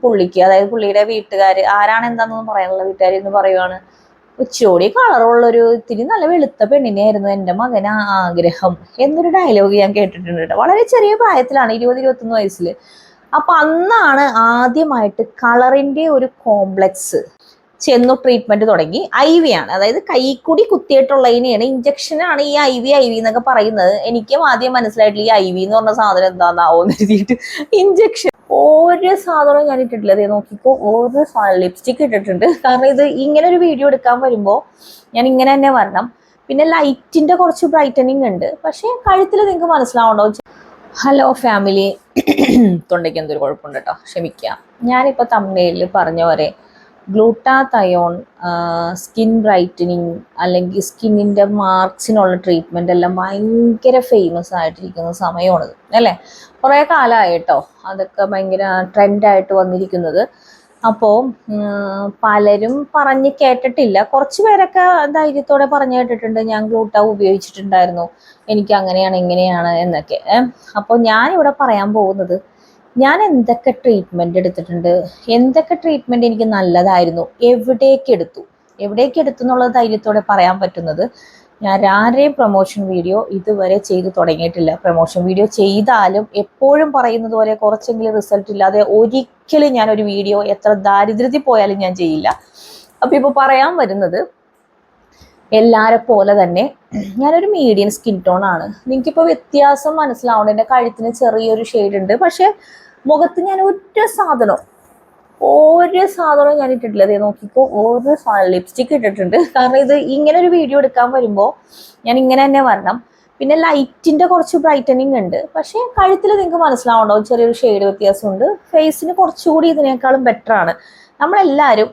പുള്ളിക്ക് അതായത് പുള്ളിയുടെ വീട്ടുകാർ ആരാണ് എന്താണെന്നൊന്നും പറയാനുള്ള വീട്ടുകാർ എന്ന് പറയുവാണ്. ഉച്ചയോടി കളറുള്ളൊരു ഇത്തിരി നല്ല വെളുത്ത പെണ്ണിനെയായിരുന്നു എന്റെ മകന് ആഗ്രഹം എന്നൊരു ഡയലോഗ് ഞാൻ കേട്ടിട്ടുണ്ട് കേട്ടോ. വളരെ ചെറിയ പ്രായത്തിലാണ് ഇരുപത് ഇരുപത്തൊന്ന് വയസ്സിൽ അപ്പൊ അന്നാണ് ആദ്യമായിട്ട് കളറിന്റെ ഒരു കോംപ്ലക്സ് ചെന്നു ട്രീറ്റ്മെന്റ് തുടങ്ങി. ഐ വി ആണ്. അതായത് കൈക്കൂടി കുത്തിയിട്ടുള്ളതിനെയാണ് ഇഞ്ചക്ഷനാണ് ഈ ഐ വി ഐ വി എന്നൊക്കെ പറയുന്നത്. എനിക്കും ആദ്യം മനസ്സിലായിട്ടില്ല ഈ ഐ വി എന്ന് പറഞ്ഞ സാധനം എന്താണെന്നാവോ എന്ന് എഴുതിയിട്ട്. ഇഞ്ചക്ഷൻ ഒരു സാധനവും ഞാൻ ഇട്ടിട്ടില്ല. അതേ നോക്കിക്കോ ഒരു സാധനം ലിപ്സ്റ്റിക് ഇട്ടിട്ടുണ്ട്. കാരണം ഇത് ഇങ്ങനെ ഒരു വീഡിയോ എടുക്കാൻ വരുമ്പോൾ ഞാൻ ഇങ്ങനെ തന്നെ വരണം. പിന്നെ ലൈറ്റിന്റെ കുറച്ച് ബ്രൈറ്റനിങ് ഉണ്ട്. പക്ഷേ കഴുത്തിൽ നിങ്ങൾക്ക് മനസ്സിലാവണ്ടോ? ഹലോ ഫാമിലി തൊണ്ടയ്ക്ക് എന്തൊരു കുഴപ്പമുണ്ട് കേട്ടോ ക്ഷമിക്കുക ഞാനിപ്പോൾ തമിഴിൽ പറഞ്ഞ പോലെ ഗ്ലൂട്ടാതയോൺ സ്കിൻ ബ്രൈറ്റനിങ് അല്ലെങ്കിൽ സ്കിന്നിന്റെ മാർക്സിനുള്ള ട്രീറ്റ്മെന്റ് എല്ലാം ഭയങ്കര ഫേമസ് ആയിട്ടിരിക്കുന്ന സമയമാണിത് അല്ലേ? കുറേ കാലമായിട്ടോ അതൊക്കെ ഭയങ്കര ട്രെൻഡായിട്ട് വന്നിരിക്കുന്നത്. അപ്പോൾ പലരും പറഞ്ഞ് കേട്ടിട്ടില്ല. കുറച്ച് പേരൊക്കെ ധൈര്യത്തോടെ പറഞ്ഞു കേട്ടിട്ടുണ്ട് ഞാൻ ഗ്ലൂട്ട ഉപയോഗിച്ചിട്ടുണ്ടായിരുന്നു. എനിക്ക് അങ്ങനെയാണ് ഇങ്ങനെയാണ് എന്നൊക്കെ. അപ്പോൾ ഞാനിവിടെ പറയാൻ പോകുന്നത് ഞാൻ എന്തൊക്കെ ട്രീറ്റ്മെന്റ് എടുത്തിട്ടുണ്ട്? എന്തൊക്കെ ട്രീറ്റ്മെന്റ് എനിക്ക് നല്ലതായിരുന്നു? എവിടേക്ക് എടുത്തു? എവിടേക്ക് എടുത്തു എന്നുള്ളത് ധൈര്യത്തോടെ പറയാൻ പറ്റുന്നത് ഞാൻ ആരെയും പ്രൊമോഷൻ വീഡിയോ ഇതുവരെ ചെയ്തു തുടങ്ങിയിട്ടില്ല. പ്രൊമോഷൻ വീഡിയോ ചെയ്താലും എപ്പോഴും പറയുന്നത് പോലെ കുറച്ചെങ്കിലും റിസൾട്ട് ഇല്ലാതെ ഒരിക്കലും ഞാൻ ഒരു വീഡിയോ എത്ര ദാരിദ്ര്യത്തിൽ പോയാലും ഞാൻ ചെയ്യില്ല. അപ്പോൾ ഇപ്പോൾ പറയാൻ വരുന്നത് എല്ലാരെ പോലെ തന്നെ ഞാനൊരു മീഡിയം സ്കിൻ ടോൺ ആണ്. നിങ്ങൾക്കിപ്പോൾ വ്യത്യാസം മനസ്സിലാവണം എന്റെ കഴുത്തിന് ചെറിയൊരു ഷെയ്ഡ് ഉണ്ട്. പക്ഷേ മുഖത്ത് ഞാൻ ഒറ്റ സാധനം ഒരു സാധനവും ഞാൻ ഇട്ടിട്ടില്ല. അതേ നോക്കിക്കോ ഒരു സാധനം ലിപ്സ്റ്റിക് ഇട്ടിട്ടുണ്ട്. കാരണം ഇത് ഇങ്ങനെ ഒരു വീഡിയോ എടുക്കാൻ വരുമ്പോൾ ഞാൻ ഇങ്ങനെ തന്നെ വരണം. പിന്നെ ലൈറ്റിന്റെ കുറച്ച് ബ്രൈറ്റനിങ് ഉണ്ട്. പക്ഷേ കഴുത്തിൽ നിങ്ങൾക്ക് മനസ്സിലാവുണ്ടോ ചെറിയൊരു ഷെയ്ഡ് വ്യത്യാസമുണ്ട്. ഫേസിന് കുറച്ചുകൂടി ഇതിനേക്കാളും ബെറ്റർ ആണ്. നമ്മളെല്ലാവരും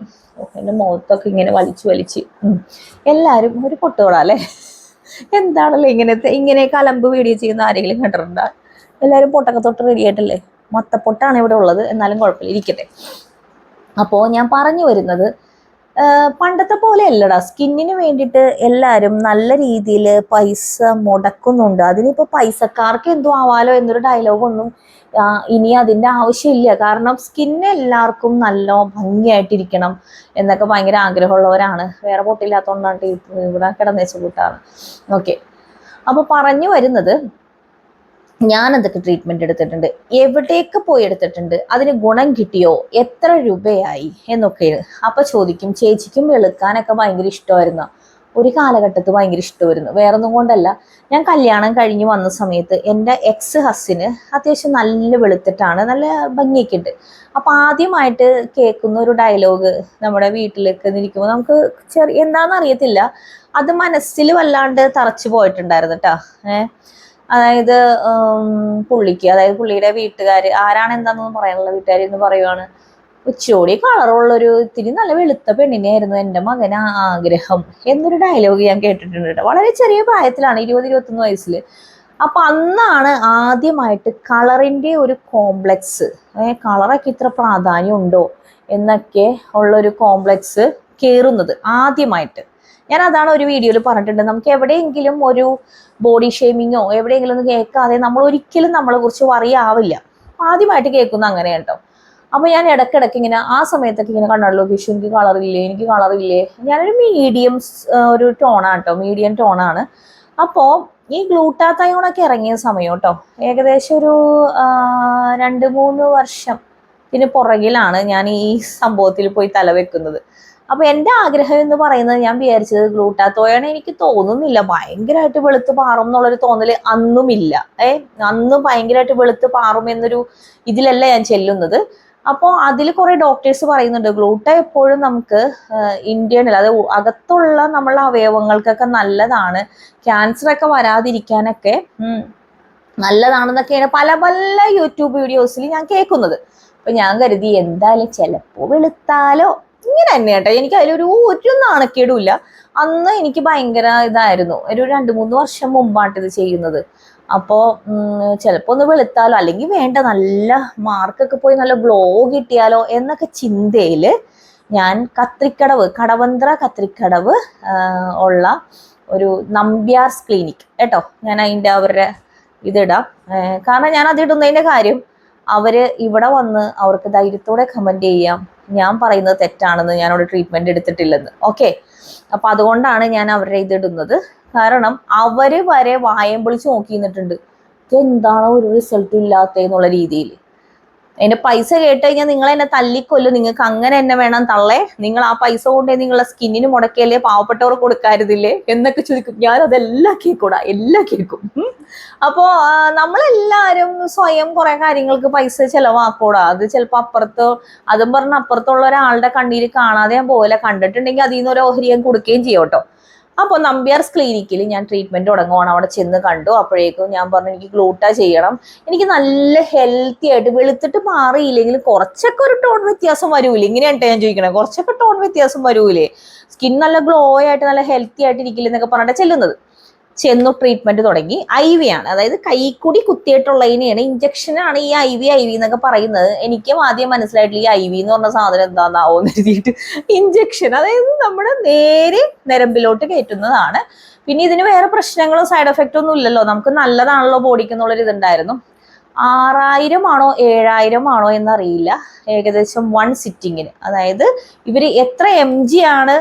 എന്റെ മുഖത്തൊക്കെ ഇങ്ങനെ വലിച്ചു വലിച്ച് എല്ലാവരും ഒരു പൊട്ടുകൊടാ അല്ലേ? എന്താണല്ലോ ഇങ്ങനത്തെ ഇങ്ങനെയൊക്കെ അലമ്പ് വീഡിയോ ചെയ്യുന്ന ആരെങ്കിലും കണ്ടിട്ടുണ്ടോ? എല്ലാവരും പൊട്ടൊക്കെ തൊട്ട് റെഡി ആയിട്ടല്ലേ? മൊത്തപ്പൊട്ടാണ് ഇവിടെ ഉള്ളത്. എന്നാലും കുഴപ്പമില്ല. ഇരിക്കട്ടെ. അപ്പോൾ ഞാൻ പറഞ്ഞു വരുന്നത് പണ്ടത്തെ പോലെ അല്ലടാ സ്കിന്നിന് വേണ്ടിയിട്ട് എല്ലാവരും നല്ല രീതിയിൽ പൈസ മുടക്കുന്നുണ്ട്. അതിനിപ്പോൾ പൈസക്കാർക്ക് എന്തോ ആവാലോ എന്നൊരു ഡയലോഗൊന്നും ഇനി അതിന്റെ ആവശ്യമില്ല. കാരണം സ്കിന്ന് എല്ലാവർക്കും നല്ല ഭംഗിയായിട്ടിരിക്കണം എന്നൊക്കെ ഭയങ്കര ആഗ്രഹമുള്ളവരാണ്. വേറെ പൊട്ടില്ലാത്തതുകൊണ്ടാണ് ഇവിടെ കിടന്നേച്ച കൂട്ടാണ്. ഓക്കെ അപ്പോൾ പറഞ്ഞു വരുന്നത് ഞാൻ എന്തൊക്കെ ട്രീറ്റ്മെന്റ് എടുത്തിട്ടുണ്ട്. എവിടേക്ക് പോയി എടുത്തിട്ടുണ്ട്? അതിന് ഗുണം കിട്ടിയോ? എത്ര രൂപയായി? എന്നൊക്കെ അപ്പൊ ചോദിക്കും. ചേച്ചിക്കും വെളുക്കാനൊക്കെ ഭയങ്കര ഇഷ്ടമായിരുന്നു. ഒരു കാലഘട്ടത്ത് ഭയങ്കര ഇഷ്ടമായിരുന്നു. വേറൊന്നും കൊണ്ടല്ല. ഞാൻ കല്യാണം കഴിഞ്ഞ് വന്ന സമയത്ത് എന്റെ എക്സ് ഹസ്സിന് അത്യാവശ്യം നല്ല വെളുത്തിട്ടാണ് നല്ല ഭംഗിയൊക്കെ ഉണ്ട്. അപ്പൊ ആദ്യമായിട്ട് കേൾക്കുന്ന ഒരു ഡയലോഗ് നമ്മുടെ വീട്ടിലേക്ക് ഇരിക്കുമ്പോൾ നമുക്ക് ചെറിയ എന്താണെന്ന് അറിയത്തില്ല. അത് മനസ്സിൽ വല്ലാണ്ട് തറച്ചു പോയിട്ടുണ്ടായിരുന്നു കേട്ടോ ഏഹ് അതായത് പുള്ളിക്ക് അതായത് പുള്ളിയുടെ വീട്ടുകാർ ആരാണ് എന്താണെന്നൊന്നും പറയാനുള്ള വീട്ടുകാർ എന്ന് പറയുവാണ്. ഉച്ചയോടി കളറുള്ളൊരു ഇത്തിരി നല്ല വെളുത്ത പെണ്ണിനെയായിരുന്നു എന്റെ മകന് ആഗ്രഹം എന്നൊരു ഡയലോഗ് ഞാൻ കേട്ടിട്ടുണ്ട് കേട്ടോ. വളരെ ചെറിയ പ്രായത്തിലാണ് ഇരുപത് ഇരുപത്തൊന്ന് വയസ്സിൽ അപ്പൊ അന്നാണ് ആദ്യമായിട്ട് കളറിന്റെ ഒരു കോംപ്ലക്സ് കളറൊക്കെ ഇത്ര പ്രാധാന്യം ഉണ്ടോ എന്നൊക്കെ ഉള്ളൊരു കോംപ്ലക്സ് കയറുന്നത് ആദ്യമായിട്ട്. ഞാൻ അതാണ് ഒരു വീഡിയോയിൽ പറഞ്ഞിട്ടുണ്ട്. നമുക്ക് എവിടെയെങ്കിലും ഒരു ബോഡി ഷേമിങ്ങോ എവിടെയെങ്കിലും ഒന്ന് കേൾക്കാതെ നമ്മൾ ഒരിക്കലും നമ്മളെ കുറിച്ച് വറിയാവില്ല ആദ്യമായിട്ട് കേൾക്കുന്ന അങ്ങനെ കേട്ടോ അപ്പൊ ഞാൻ ഇടക്കിടക്ക് ഇങ്ങനെ ആ സമയത്തൊക്കെ ഇങ്ങനെ കണ്ണാടിലോ വിഷു എനിക്ക് കളറില്ലേ എനിക്ക് കളറില്ലേ ഞാനൊരു മീഡിയം ഒരു ടോണാണ് കേട്ടോ മീഡിയം ടോണാണ് അപ്പോൾ ഈ ഗ്ലൂട്ടാത്തയോണൊക്കെ ഇറങ്ങിയ സമയം കേട്ടോ ഏകദേശം ഒരു രണ്ട് മൂന്ന് വർഷം വർഷത്തിന് പുറകിലാണ് ഞാൻ ഈ സംഭവത്തിൽ പോയി തലവെക്കുന്നത്. അപ്പൊ എന്റെ ആഗ്രഹം എന്ന് പറയുന്നത് ഞാൻ വിചാരിച്ചത് ഗ്ലൂട്ടാത്തോയാണ് എനിക്ക് തോന്നുന്നില്ല. ഭയങ്കരമായിട്ട് വെളുത്ത് പാറും എന്നുള്ളൊരു തോന്നൽ അന്നുമില്ല. ഏ അന്ന് ഭയങ്കരമായിട്ട് വെളുത്ത് പാറും എന്നൊരു ഇതിലല്ല ഞാൻ ചെല്ലുന്നത്. അപ്പോൾ അതിൽ കുറേ ഡോക്ടേഴ്സ് പറയുന്നുണ്ട് ഗ്ലൂട്ട എപ്പോഴും നമുക്ക് ഇന്ത്യനിൽ അത് അകത്തുള്ള നമ്മളെ അവയവങ്ങൾക്കൊക്കെ നല്ലതാണ്. ക്യാൻസർ ഒക്കെ വരാതിരിക്കാനൊക്കെ നല്ലതാണെന്നൊക്കെയാണ് പല പല യൂട്യൂബ് വീഡിയോസിൽ ഞാൻ കേൾക്കുന്നത്. അപ്പൊ ഞാൻ കരുതി എന്തായാലും ചിലപ്പോൾ വെളുത്താലോ ഇങ്ങനെ തന്നെ കേട്ടോ എനിക്ക് അതിലൊരു ഒരു നാണക്കേടും ഇല്ല അന്ന് എനിക്ക് ഭയങ്കര ഇതായിരുന്നു. ഒരു രണ്ട് മൂന്ന് വർഷം മുമ്പാണ് ഇത് ചെയ്യുന്നത്. അപ്പോ ചിലപ്പോ ഒന്ന് വെളുത്താലോ അല്ലെങ്കിൽ വേണ്ട നല്ല മാർക്കൊക്കെ പോയി നല്ല ഗ്ലോ കിട്ടിയാലോ എന്നൊക്കെ ചിന്തയിൽ ഞാൻ കത്രിക്കടവ് കടവന്ത്ര കത്രിക്കടവ് ഉള്ള ഒരു നമ്പ്യാർസ് ക്ലിനിക് കേട്ടോ. ഞാൻ അതിന്റെ അവരുടെ ഇതിടാം. കാരണം ഞാൻ അത് ഇടുന്നതിന്റെ കാര്യം അവർ ഇവിടെ വന്ന് അവർക്ക് ധൈര്യത്തോടെ കമന്റ് ചെയ്യാം. ഞാൻ പറയുന്നത് തെറ്റാണെന്ന് ഞാൻ അവിടെ ട്രീറ്റ്മെന്റ് എടുത്തിട്ടില്ലെന്ന്. ഓക്കെ അപ്പൊ അതുകൊണ്ടാണ് ഞാൻ അവരുടെ ഇതിടുന്നത് കാരണം അവർ വരെ വായം പൊളിച്ച് നോക്കി നിന്നിട്ടുണ്ട് ഇതെന്താണോ ഒരു റിസൾട്ടും ഇല്ലാത്തതെന്നുള്ള രീതിയിൽ അതിന്റെ പൈസ കേട്ട് കഴിഞ്ഞാൽ നിങ്ങൾ എന്നെ തല്ലിക്കൊല്ലും. നിങ്ങൾക്ക് അങ്ങനെ എന്നെ വേണം തള്ളേ. നിങ്ങൾ ആ പൈസ കൊണ്ടേ നിങ്ങളെ സ്കിന്നിന് മുടക്കിയല്ലേ പാവപ്പെട്ടവർ കൊടുക്കാരുതില്ലേ? എന്നൊക്കെ ചോദിക്കും. ഞാൻ അതെല്ലാം കേൾക്കൂടാ എല്ലാം കേൾക്കും. അപ്പോ നമ്മളെല്ലാരും സ്വയം കുറെ കാര്യങ്ങൾക്ക് പൈസ ചെലവാക്കൂടാ. അത് ചിലപ്പോ അപ്പുറത്ത് അതും പറഞ്ഞ അപ്പുറത്തുള്ള ഒരാളുടെ കണ്ണീര് കാണാതെ പോലെ കണ്ടിട്ടുണ്ടെങ്കിൽ അതിൽ നിന്ന് ഒരു ഓഹരി ഞാൻ കൊടുക്കുകയും ചെയ്യും കേട്ടോ. അപ്പോൾ നമ്പ്യാർസ് ക്ലിനിക്കിൽ ഞാൻ ട്രീറ്റ്മെന്റ് തുടങ്ങുവാണ്. അവിടെ ചെന്ന് കണ്ടു. അപ്പോഴേക്കും ഞാൻ പറഞ്ഞു എനിക്ക് ഗ്ലൂട്ട ചെയ്യണം. എനിക്ക് നല്ല ഹെൽത്തി ആയിട്ട് വെളുത്തിട്ട് മാറിയില്ലെങ്കിൽ കുറച്ചൊക്കെ ഒരു ടോൺ വ്യത്യാസം വരൂലേ? ഇങ്ങനെയാണ് ഞാൻ ചോദിക്കണേ. കുറച്ചൊക്കെ ടോൺ വ്യത്യാസം വരൂലേ? സ്കിൻ നല്ല ഗ്ലോ ആയിട്ട് നല്ല ഹെൽത്തി ആയിട്ട് ഇരിക്കില്ലെന്നൊക്കെ പറഞ്ഞിട്ടാണ് പറഞ്ഞിട്ട് ചെല്ലുന്നത്. ചെന്നു ട്രീറ്റ്മെന്റ് തുടങ്ങി. ഐ വി ആണ്. അതായത് കൈക്കൂടി കുത്തിയിട്ടുള്ളതിനെയാണ് ഇഞ്ചക്ഷനാണ് ഈ ഐ വി ഐ വി എന്നൊക്കെ പറയുന്നത്. എനിക്കും ആദ്യം മനസ്സിലായിട്ടില്ല ഈ ഐ വി എന്ന് പറഞ്ഞ സാധനം എന്താണെന്നാവോ എഴുതിയിട്ട്. ഇഞ്ചക്ഷൻ അതായത് നമ്മുടെ നേരെ നരമ്പിലോട്ട് കയറ്റുന്നതാണ്. പിന്നെ ഇതിന് വേറെ പ്രശ്നങ്ങളോ സൈഡ് എഫക്റ്റ് ഒന്നും ഇല്ലല്ലോ. നമുക്ക് നല്ലതാണല്ലോ ബോഡിക്ക് എന്നുള്ളൊരു ഇതുണ്ടായിരുന്നു. ആറായിരം ആണോ ഏഴായിരം ആണോ എന്നറിയില്ല. ഏകദേശം വൺ സിറ്റിങ്ങിന് അതായത് ഇവർ എത്ര എം ജി ആണ്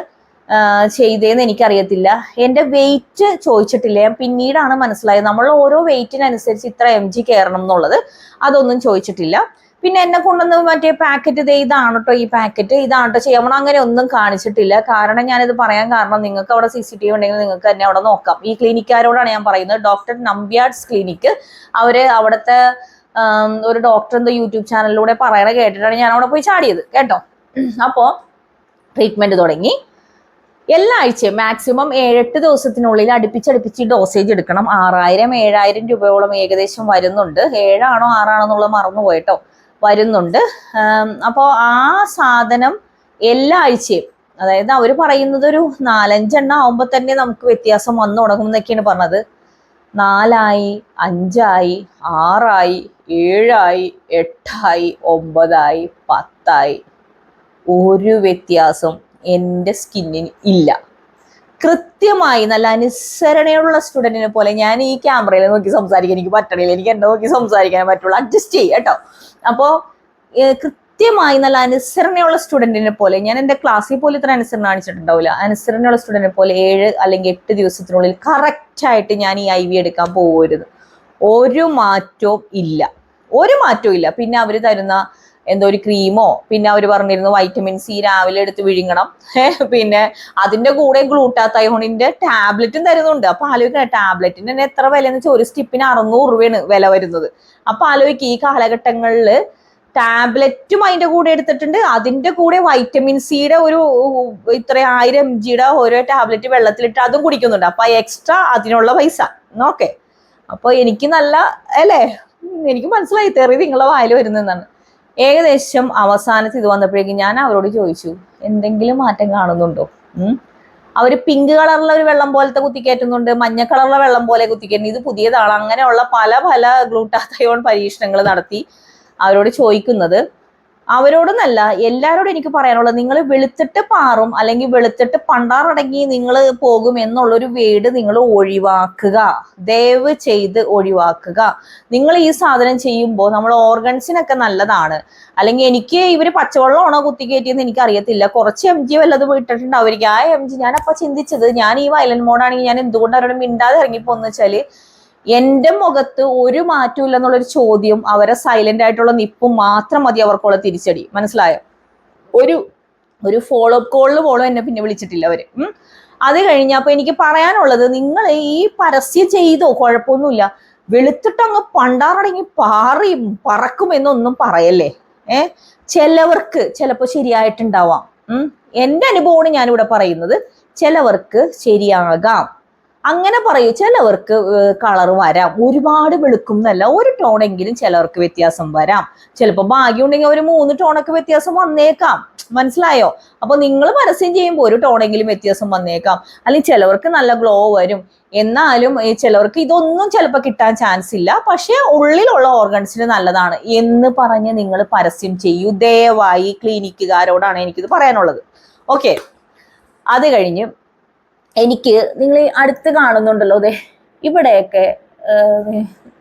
ആ, ചെയ്തതെന്ന് എനിക്കറിയത്തില്ല. എന്റെ വെയിറ്റ് ചോദിച്ചിട്ടില്ല. ഞാൻ പിന്നീടാണ് മനസ്സിലായത് നമ്മൾ ഓരോ വെയിറ്റിനനുസരിച്ച് ഇത്ര എം ജി കയറണം എന്നുള്ളത്. അതൊന്നും ചോദിച്ചിട്ടില്ല. പിന്നെ എന്നെ കൊണ്ടുവന്ന് മറ്റേ പാക്കറ്റ് ഇതേ ഇതാണ് കേട്ടോ ഈ പാക്കറ്റ് ഇതാണ് കേട്ടോ ചെയ്യണം അങ്ങനെ ഒന്നും കാണിച്ചിട്ടില്ല. കാരണം ഞാനിത് പറയാൻ കാരണം നിങ്ങൾക്ക് അവിടെ സി സി ടി വി ഉണ്ടെങ്കിൽ നിങ്ങൾക്ക് തന്നെ അവിടെ നോക്കാം. ഈ ക്ലിനിക്കാരോടാണ് ഞാൻ പറയുന്നത്. ഡോക്ടർ നമ്പ്യാഡ്സ് ക്ലിനിക്ക് അവർ അവിടുത്തെ ഒരു ഡോക്ടർ എന്തോ യൂട്യൂബ് ചാനലിലൂടെ പറയണ കേട്ടിട്ടാണ് ഞാൻ അവിടെ പോയി ചാടിയത്. കേട്ടോ? അപ്പോൾ ട്രീറ്റ്മെന്റ് തുടങ്ങി. എല്ലാ ആഴ്ചയും മാക്സിമം ഏഴെട്ട് ദിവസത്തിനുള്ളിൽ അടുപ്പിച്ചടുപ്പിച്ച് ഡോസേജ് എടുക്കണം. ആറായിരം ഏഴായിരം രൂപയോളം ഏകദേശം വരുന്നുണ്ട്. ഏഴാണോ ആറാണോ എന്നുള്ളത് മറന്നുപോയിട്ടോ. വരുന്നുണ്ട്. അപ്പോൾ ആ സാധനം എല്ലാ ആഴ്ചയും അതായത് അവർ പറയുന്നത് ഒരു നാലഞ്ചെണ്ണം ആവുമ്പോൾ തന്നെ നമുക്ക് വ്യത്യാസം വന്നു തുടങ്ങും എന്നൊക്കെയാണ് പറഞ്ഞത്. നാലായി അഞ്ചായി ആറായി ഏഴായി എട്ടായി ഒമ്പതായി പത്തായി. ഒരു വ്യത്യാസം എന്റെ സ്കിന്നിന് ഇല്ല. കൃത്യമായി നല്ല അനുസരണയുള്ള സ്റ്റുഡന്റിനെ പോലെ ഞാൻ ഈ ക്യാമറയിൽ നോക്കി സംസാരിക്കാൻ എനിക്ക് പറ്റണില്ല. എനിക്ക് എന്നെ നോക്കി സംസാരിക്കാൻ പറ്റുള്ളൂ. അഡ്ജസ്റ്റ് ചെയ്യും കേട്ടോ. അപ്പോൾ കൃത്യമായി നല്ല അനുസരണയുള്ള സ്റ്റുഡന്റിനെ പോലെ ഞാൻ എന്റെ ക്ലാസ്സിൽ പോലും ഇത്ര അനുസരണ കാണിച്ചിട്ടുണ്ടാവില്ല. അനുസരണയുള്ള സ്റ്റുഡന്റിനെ പോലെ ഏഴ് അല്ലെങ്കിൽ എട്ട് ദിവസത്തിനുള്ളിൽ കറക്റ്റായിട്ട് ഞാൻ ഈ ഐ വി എടുക്കാൻ പോകരുത് ഒരു മാറ്റവും ഇല്ല. ഒരു മാറ്റവും ഇല്ല. പിന്നെ അവർ തരുന്ന എന്തോ ഒരു ക്രീമോ പിന്നെ അവർ പറഞ്ഞിരുന്നു വൈറ്റമിൻ സി രാവിലെ എടുത്ത് വിഴുങ്ങണം. പിന്നെ അതിന്റെ കൂടെ ഗ്ലൂട്ടാത്തൈഹോണിന്റെ ടാബ്ലറ്റും തരുന്നുണ്ട്. അപ്പൊ ആലോചിക്കണം ടാബ്ലറ്റിന് തന്നെ എത്ര വില എന്ന് വെച്ചാൽ ഒരു സ്റ്റിപ്പിന് അറുന്നൂറ് രൂപയാണ് വില വരുന്നത്. അപ്പൊ ആലോചിക്കുക ഈ കാലഘട്ടങ്ങളിൽ ടാബ്ലറ്റും അതിന്റെ കൂടെ എടുത്തിട്ടുണ്ട്. അതിന്റെ കൂടെ വൈറ്റമിൻ സിയുടെ ഒരു ഇത്ര ആയിരം എം ജിയുടെ ഓരോ ടാബ്ലറ്റ് വെള്ളത്തിലിട്ട് അതും കുടിക്കുന്നുണ്ട്. അപ്പൊ എക്സ്ട്രാ അതിനുള്ള പൈസ. ഓക്കെ അപ്പൊ എനിക്ക് നല്ല അല്ലേ? എനിക്ക് മനസ്സിലായി തെറി നിങ്ങളെ വായിൽ വരുന്നതാണ് ഏകദേശം അവസാനത്ത് ഇത് വന്നപ്പോഴേക്കും ഞാൻ അവരോട് ചോദിച്ചു എന്തെങ്കിലും മാറ്റം കാണുന്നുണ്ടോ? അവർ പിങ്ക് കളറിലെ ഒരു വെള്ളം പോലത്തെ കുത്തിക്കയറ്റുന്നുണ്ട് മഞ്ഞ കളറിലെ വെള്ളം പോലെ കുത്തിക്കയറ്റുന്നു ഇത് പുതിയതാണ്. അങ്ങനെയുള്ള പല പല ഗ്ലൂട്ടാത്തയോൺ പരീക്ഷണങ്ങൾ നടത്തി അവരോട് ചോദിക്കുന്നത്. അവരോടൊന്നല്ല എല്ലാവരോടും എനിക്ക് പറയാനുള്ളത് നിങ്ങൾ വെളുത്തിട്ട് പാറും അല്ലെങ്കിൽ വെളുത്തിട്ട് പണ്ടാറടങ്ങി നിങ്ങൾ പോകും എന്നുള്ളൊരു വേട് നിങ്ങൾ ഒഴിവാക്കുക. ദയവ് ചെയ്ത് ഒഴിവാക്കുക. നിങ്ങൾ ഈ സാധനം ചെയ്യുമ്പോൾ നമ്മൾ ഓർഗൻസിനൊക്കെ നല്ലതാണ്. അല്ലെങ്കിൽ എനിക്ക് ഇവർ പച്ചവെള്ളമാണോ കുത്തിക്കയറ്റിയെന്ന് എനിക്ക് അറിയത്തില്ല കുറച്ച് എം ജി വല്ലതും ഇട്ടിട്ടുണ്ടാവും ആ എം ജി ഞാനപ്പോൾ ചിന്തിച്ചത് ഞാൻ ഈ വയലൻ മോഡാണെങ്കിൽ ഞാൻ എന്തുകൊണ്ട് അവരോട് മിണ്ടാതെ ഇറങ്ങിപ്പോന്ന് വെച്ചാൽ എന്റെ മുഖത്ത് ഒരു മാറ്റവും ഇല്ലെന്നുള്ളൊരു ചോദ്യം അവരെ സൈലന്റ് ആയിട്ടുള്ള നിപ്പും മാത്രം മതി അവർക്കുള്ള തിരിച്ചടി. മനസ്സിലായോ? ഒരു ഒരു ഫോളോ അപ്പ് കോളിൽ പോലും എന്നെ പിന്നെ വിളിച്ചിട്ടില്ല അവർ. അത് കഴിഞ്ഞപ്പോ എനിക്ക് പറയാനുള്ളത് നിങ്ങൾ ഈ പരസ്യം ചെയ്തോ? കുഴപ്പമൊന്നുമില്ല. വെളുത്തിട്ട് അങ്ങ് പണ്ടാറടങ്ങി പാറി പറക്കും എന്നൊന്നും പറയല്ലേ? ഏ? ചിലവർക്ക് ചിലപ്പോ ശരിയായിട്ടുണ്ടാവാം. ഉം. എന്റെ അനുഭവമാണ് ഞാനിവിടെ പറയുന്നത്. ചിലവർക്ക് ശരിയാകാം. അങ്ങനെ പറയൂ ചിലവർക്ക് കളർ വരാം ഒരുപാട് വെളുക്കും എന്നല്ല ഒരു ടോണെങ്കിലും ചിലവർക്ക് വ്യത്യാസം വരാം. ചിലപ്പോൾ ഭാഗ്യം ഉണ്ടെങ്കിൽ ഒരു മൂന്ന് ടോണൊക്കെ വ്യത്യാസം വന്നേക്കാം. മനസ്സിലായോ? അപ്പൊ നിങ്ങൾ പരസ്യം ചെയ്യുമ്പോൾ ഒരു ടോണെങ്കിലും വ്യത്യാസം വന്നേക്കാം. അല്ലെങ്കിൽ ചിലവർക്ക് നല്ല ഗ്ലോ വരും. എന്നാലും ചിലവർക്ക് ഇതൊന്നും ചിലപ്പോൾ കിട്ടാൻ ചാൻസ് ഇല്ല. പക്ഷേ ഉള്ളിലുള്ള ഓർഗൻസിന് നല്ലതാണ് എന്ന് പറഞ്ഞ് നിങ്ങൾ പരസ്യം ചെയ്യൂ. ദയവായി ക്ലിനിക്കുകാരോടാണ് എനിക്കിത് പറയാനുള്ളത്. ഓക്കെ അത് കഴിഞ്ഞ് എനിക്ക് നിങ്ങൾ ഈ അടുത്ത് കാണുന്നുണ്ടല്ലോ അതെ ഇവിടെയൊക്കെ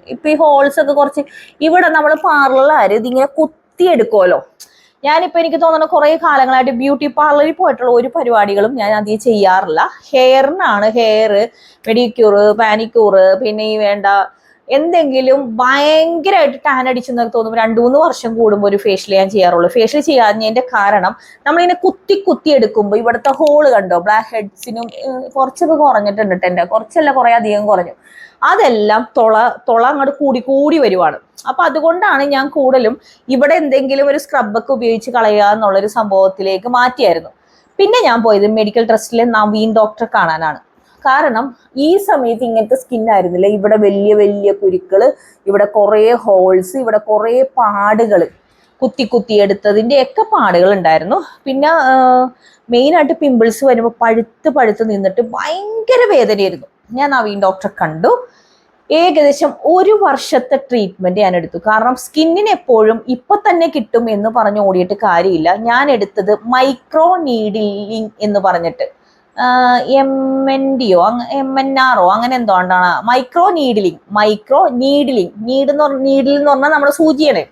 ഇപ്പൊ ഈ ഹോൾസ് ഒക്കെ കുറച്ച് ഇവിടെ നമ്മൾ പാർലറിൽ ഇതിങ്ങനെ കുത്തിയെടുക്കുമല്ലോ ഞാനിപ്പൊ എനിക്ക് തോന്നുന്ന കുറെ കാലങ്ങളായിട്ട് ബ്യൂട്ടി പാർലറിൽ പോയിട്ടുള്ള ഒരു പരിപാടികളും ഞാൻ അധികം ചെയ്യാറില്ല. ഹെയറിനാണ് ഹെയർ മെഡിക്യൂർ പാനിക്യൂർ പിന്നെ ഈ വേണ്ട എന്തെങ്കിലും ഭയങ്കരമായിട്ട് ടാൻ അടിച്ചെന്നൊക്കെ തോന്നുമ്പോൾ രണ്ടു മൂന്ന് വർഷം കൂടുമ്പോൾ ഒരു ഫേഷ്യൽ ഞാൻ ചെയ്യാറുള്ളൂ. ഫേഷ്യൽ ചെയ്യാഞ്ഞതിന്റെ കാരണം നമ്മളിങ്ങനെ കുത്തി കുത്തി എടുക്കുമ്പോൾ ഇവിടുത്തെ ഹോൾ കണ്ടോ? ബ്ലാക്ക് ഹെഡ്സിനും കുറച്ചൊക്കെ കുറഞ്ഞിട്ടുണ്ട് ടെന്റെ കുറച്ചല്ല കുറെ അധികം കുറഞ്ഞു. അതെല്ലാം തുള തുള അങ്ങോട്ട് കൂടി കൂടി വരുവാണ്. അപ്പൊ അതുകൊണ്ടാണ് ഞാൻ കൂടുതലും ഇവിടെ എന്തെങ്കിലും ഒരു സ്ക്രബൊക്കെ ഉപയോഗിച്ച് കളയുക എന്നുള്ളൊരു സംഭവത്തിലേക്ക് മാറ്റിയായിരുന്നു. പിന്നെ ഞാൻ പോയത് മെഡിക്കൽ ട്രസ്റ്റിലെ നവീൻ ഡോക്ടറെ കാണാനാണ്. കാരണം ഈ സമയത്ത് ഇങ്ങനത്തെ സ്കിൻ ആയിരുന്നില്ല. ഇവിടെ വലിയ വലിയ കുരുക്കൾ ഇവിടെ കുറേ ഹോൾസ് ഇവിടെ കുറേ പാടുകൾ കുത്തി കുത്തി എടുത്തതിന്റെ ഒക്കെ പാടുകൾ ഉണ്ടായിരുന്നു. പിന്നെ മെയിനായിട്ട് പിമ്പിൾസ് വരുമ്പോൾ പഴുത്ത് പഴുത്ത് നിന്നിട്ട് ഭയങ്കര വേദനയായിരുന്നു. ഞാൻ നവീൻ ഡോക്ടറെ കണ്ടു. ഏകദേശം ഒരു വർഷത്തെ ട്രീറ്റ്മെന്റ് ഞാൻ എടുത്തു. കാരണം സ്കിന്നിന് എപ്പോഴും ഇപ്പൊ തന്നെ കിട്ടും എന്ന് പറഞ്ഞ് ഓടിയിട്ട് കാര്യമില്ല. ഞാൻ എടുത്തത് മൈക്രോ നീഡിലിംഗ് എന്ന് പറഞ്ഞിട്ട്. എം എൻ ഡിയോ എം എൻ ആറോ അങ്ങനെ എന്തോ ഉണ്ടാണ് micro needling micro needling need എന്ന് പറഞ്ഞ നീഡിൽ എന്ന് പറഞ്ഞാൽ നമ്മുടെ സൂചിയാണ്.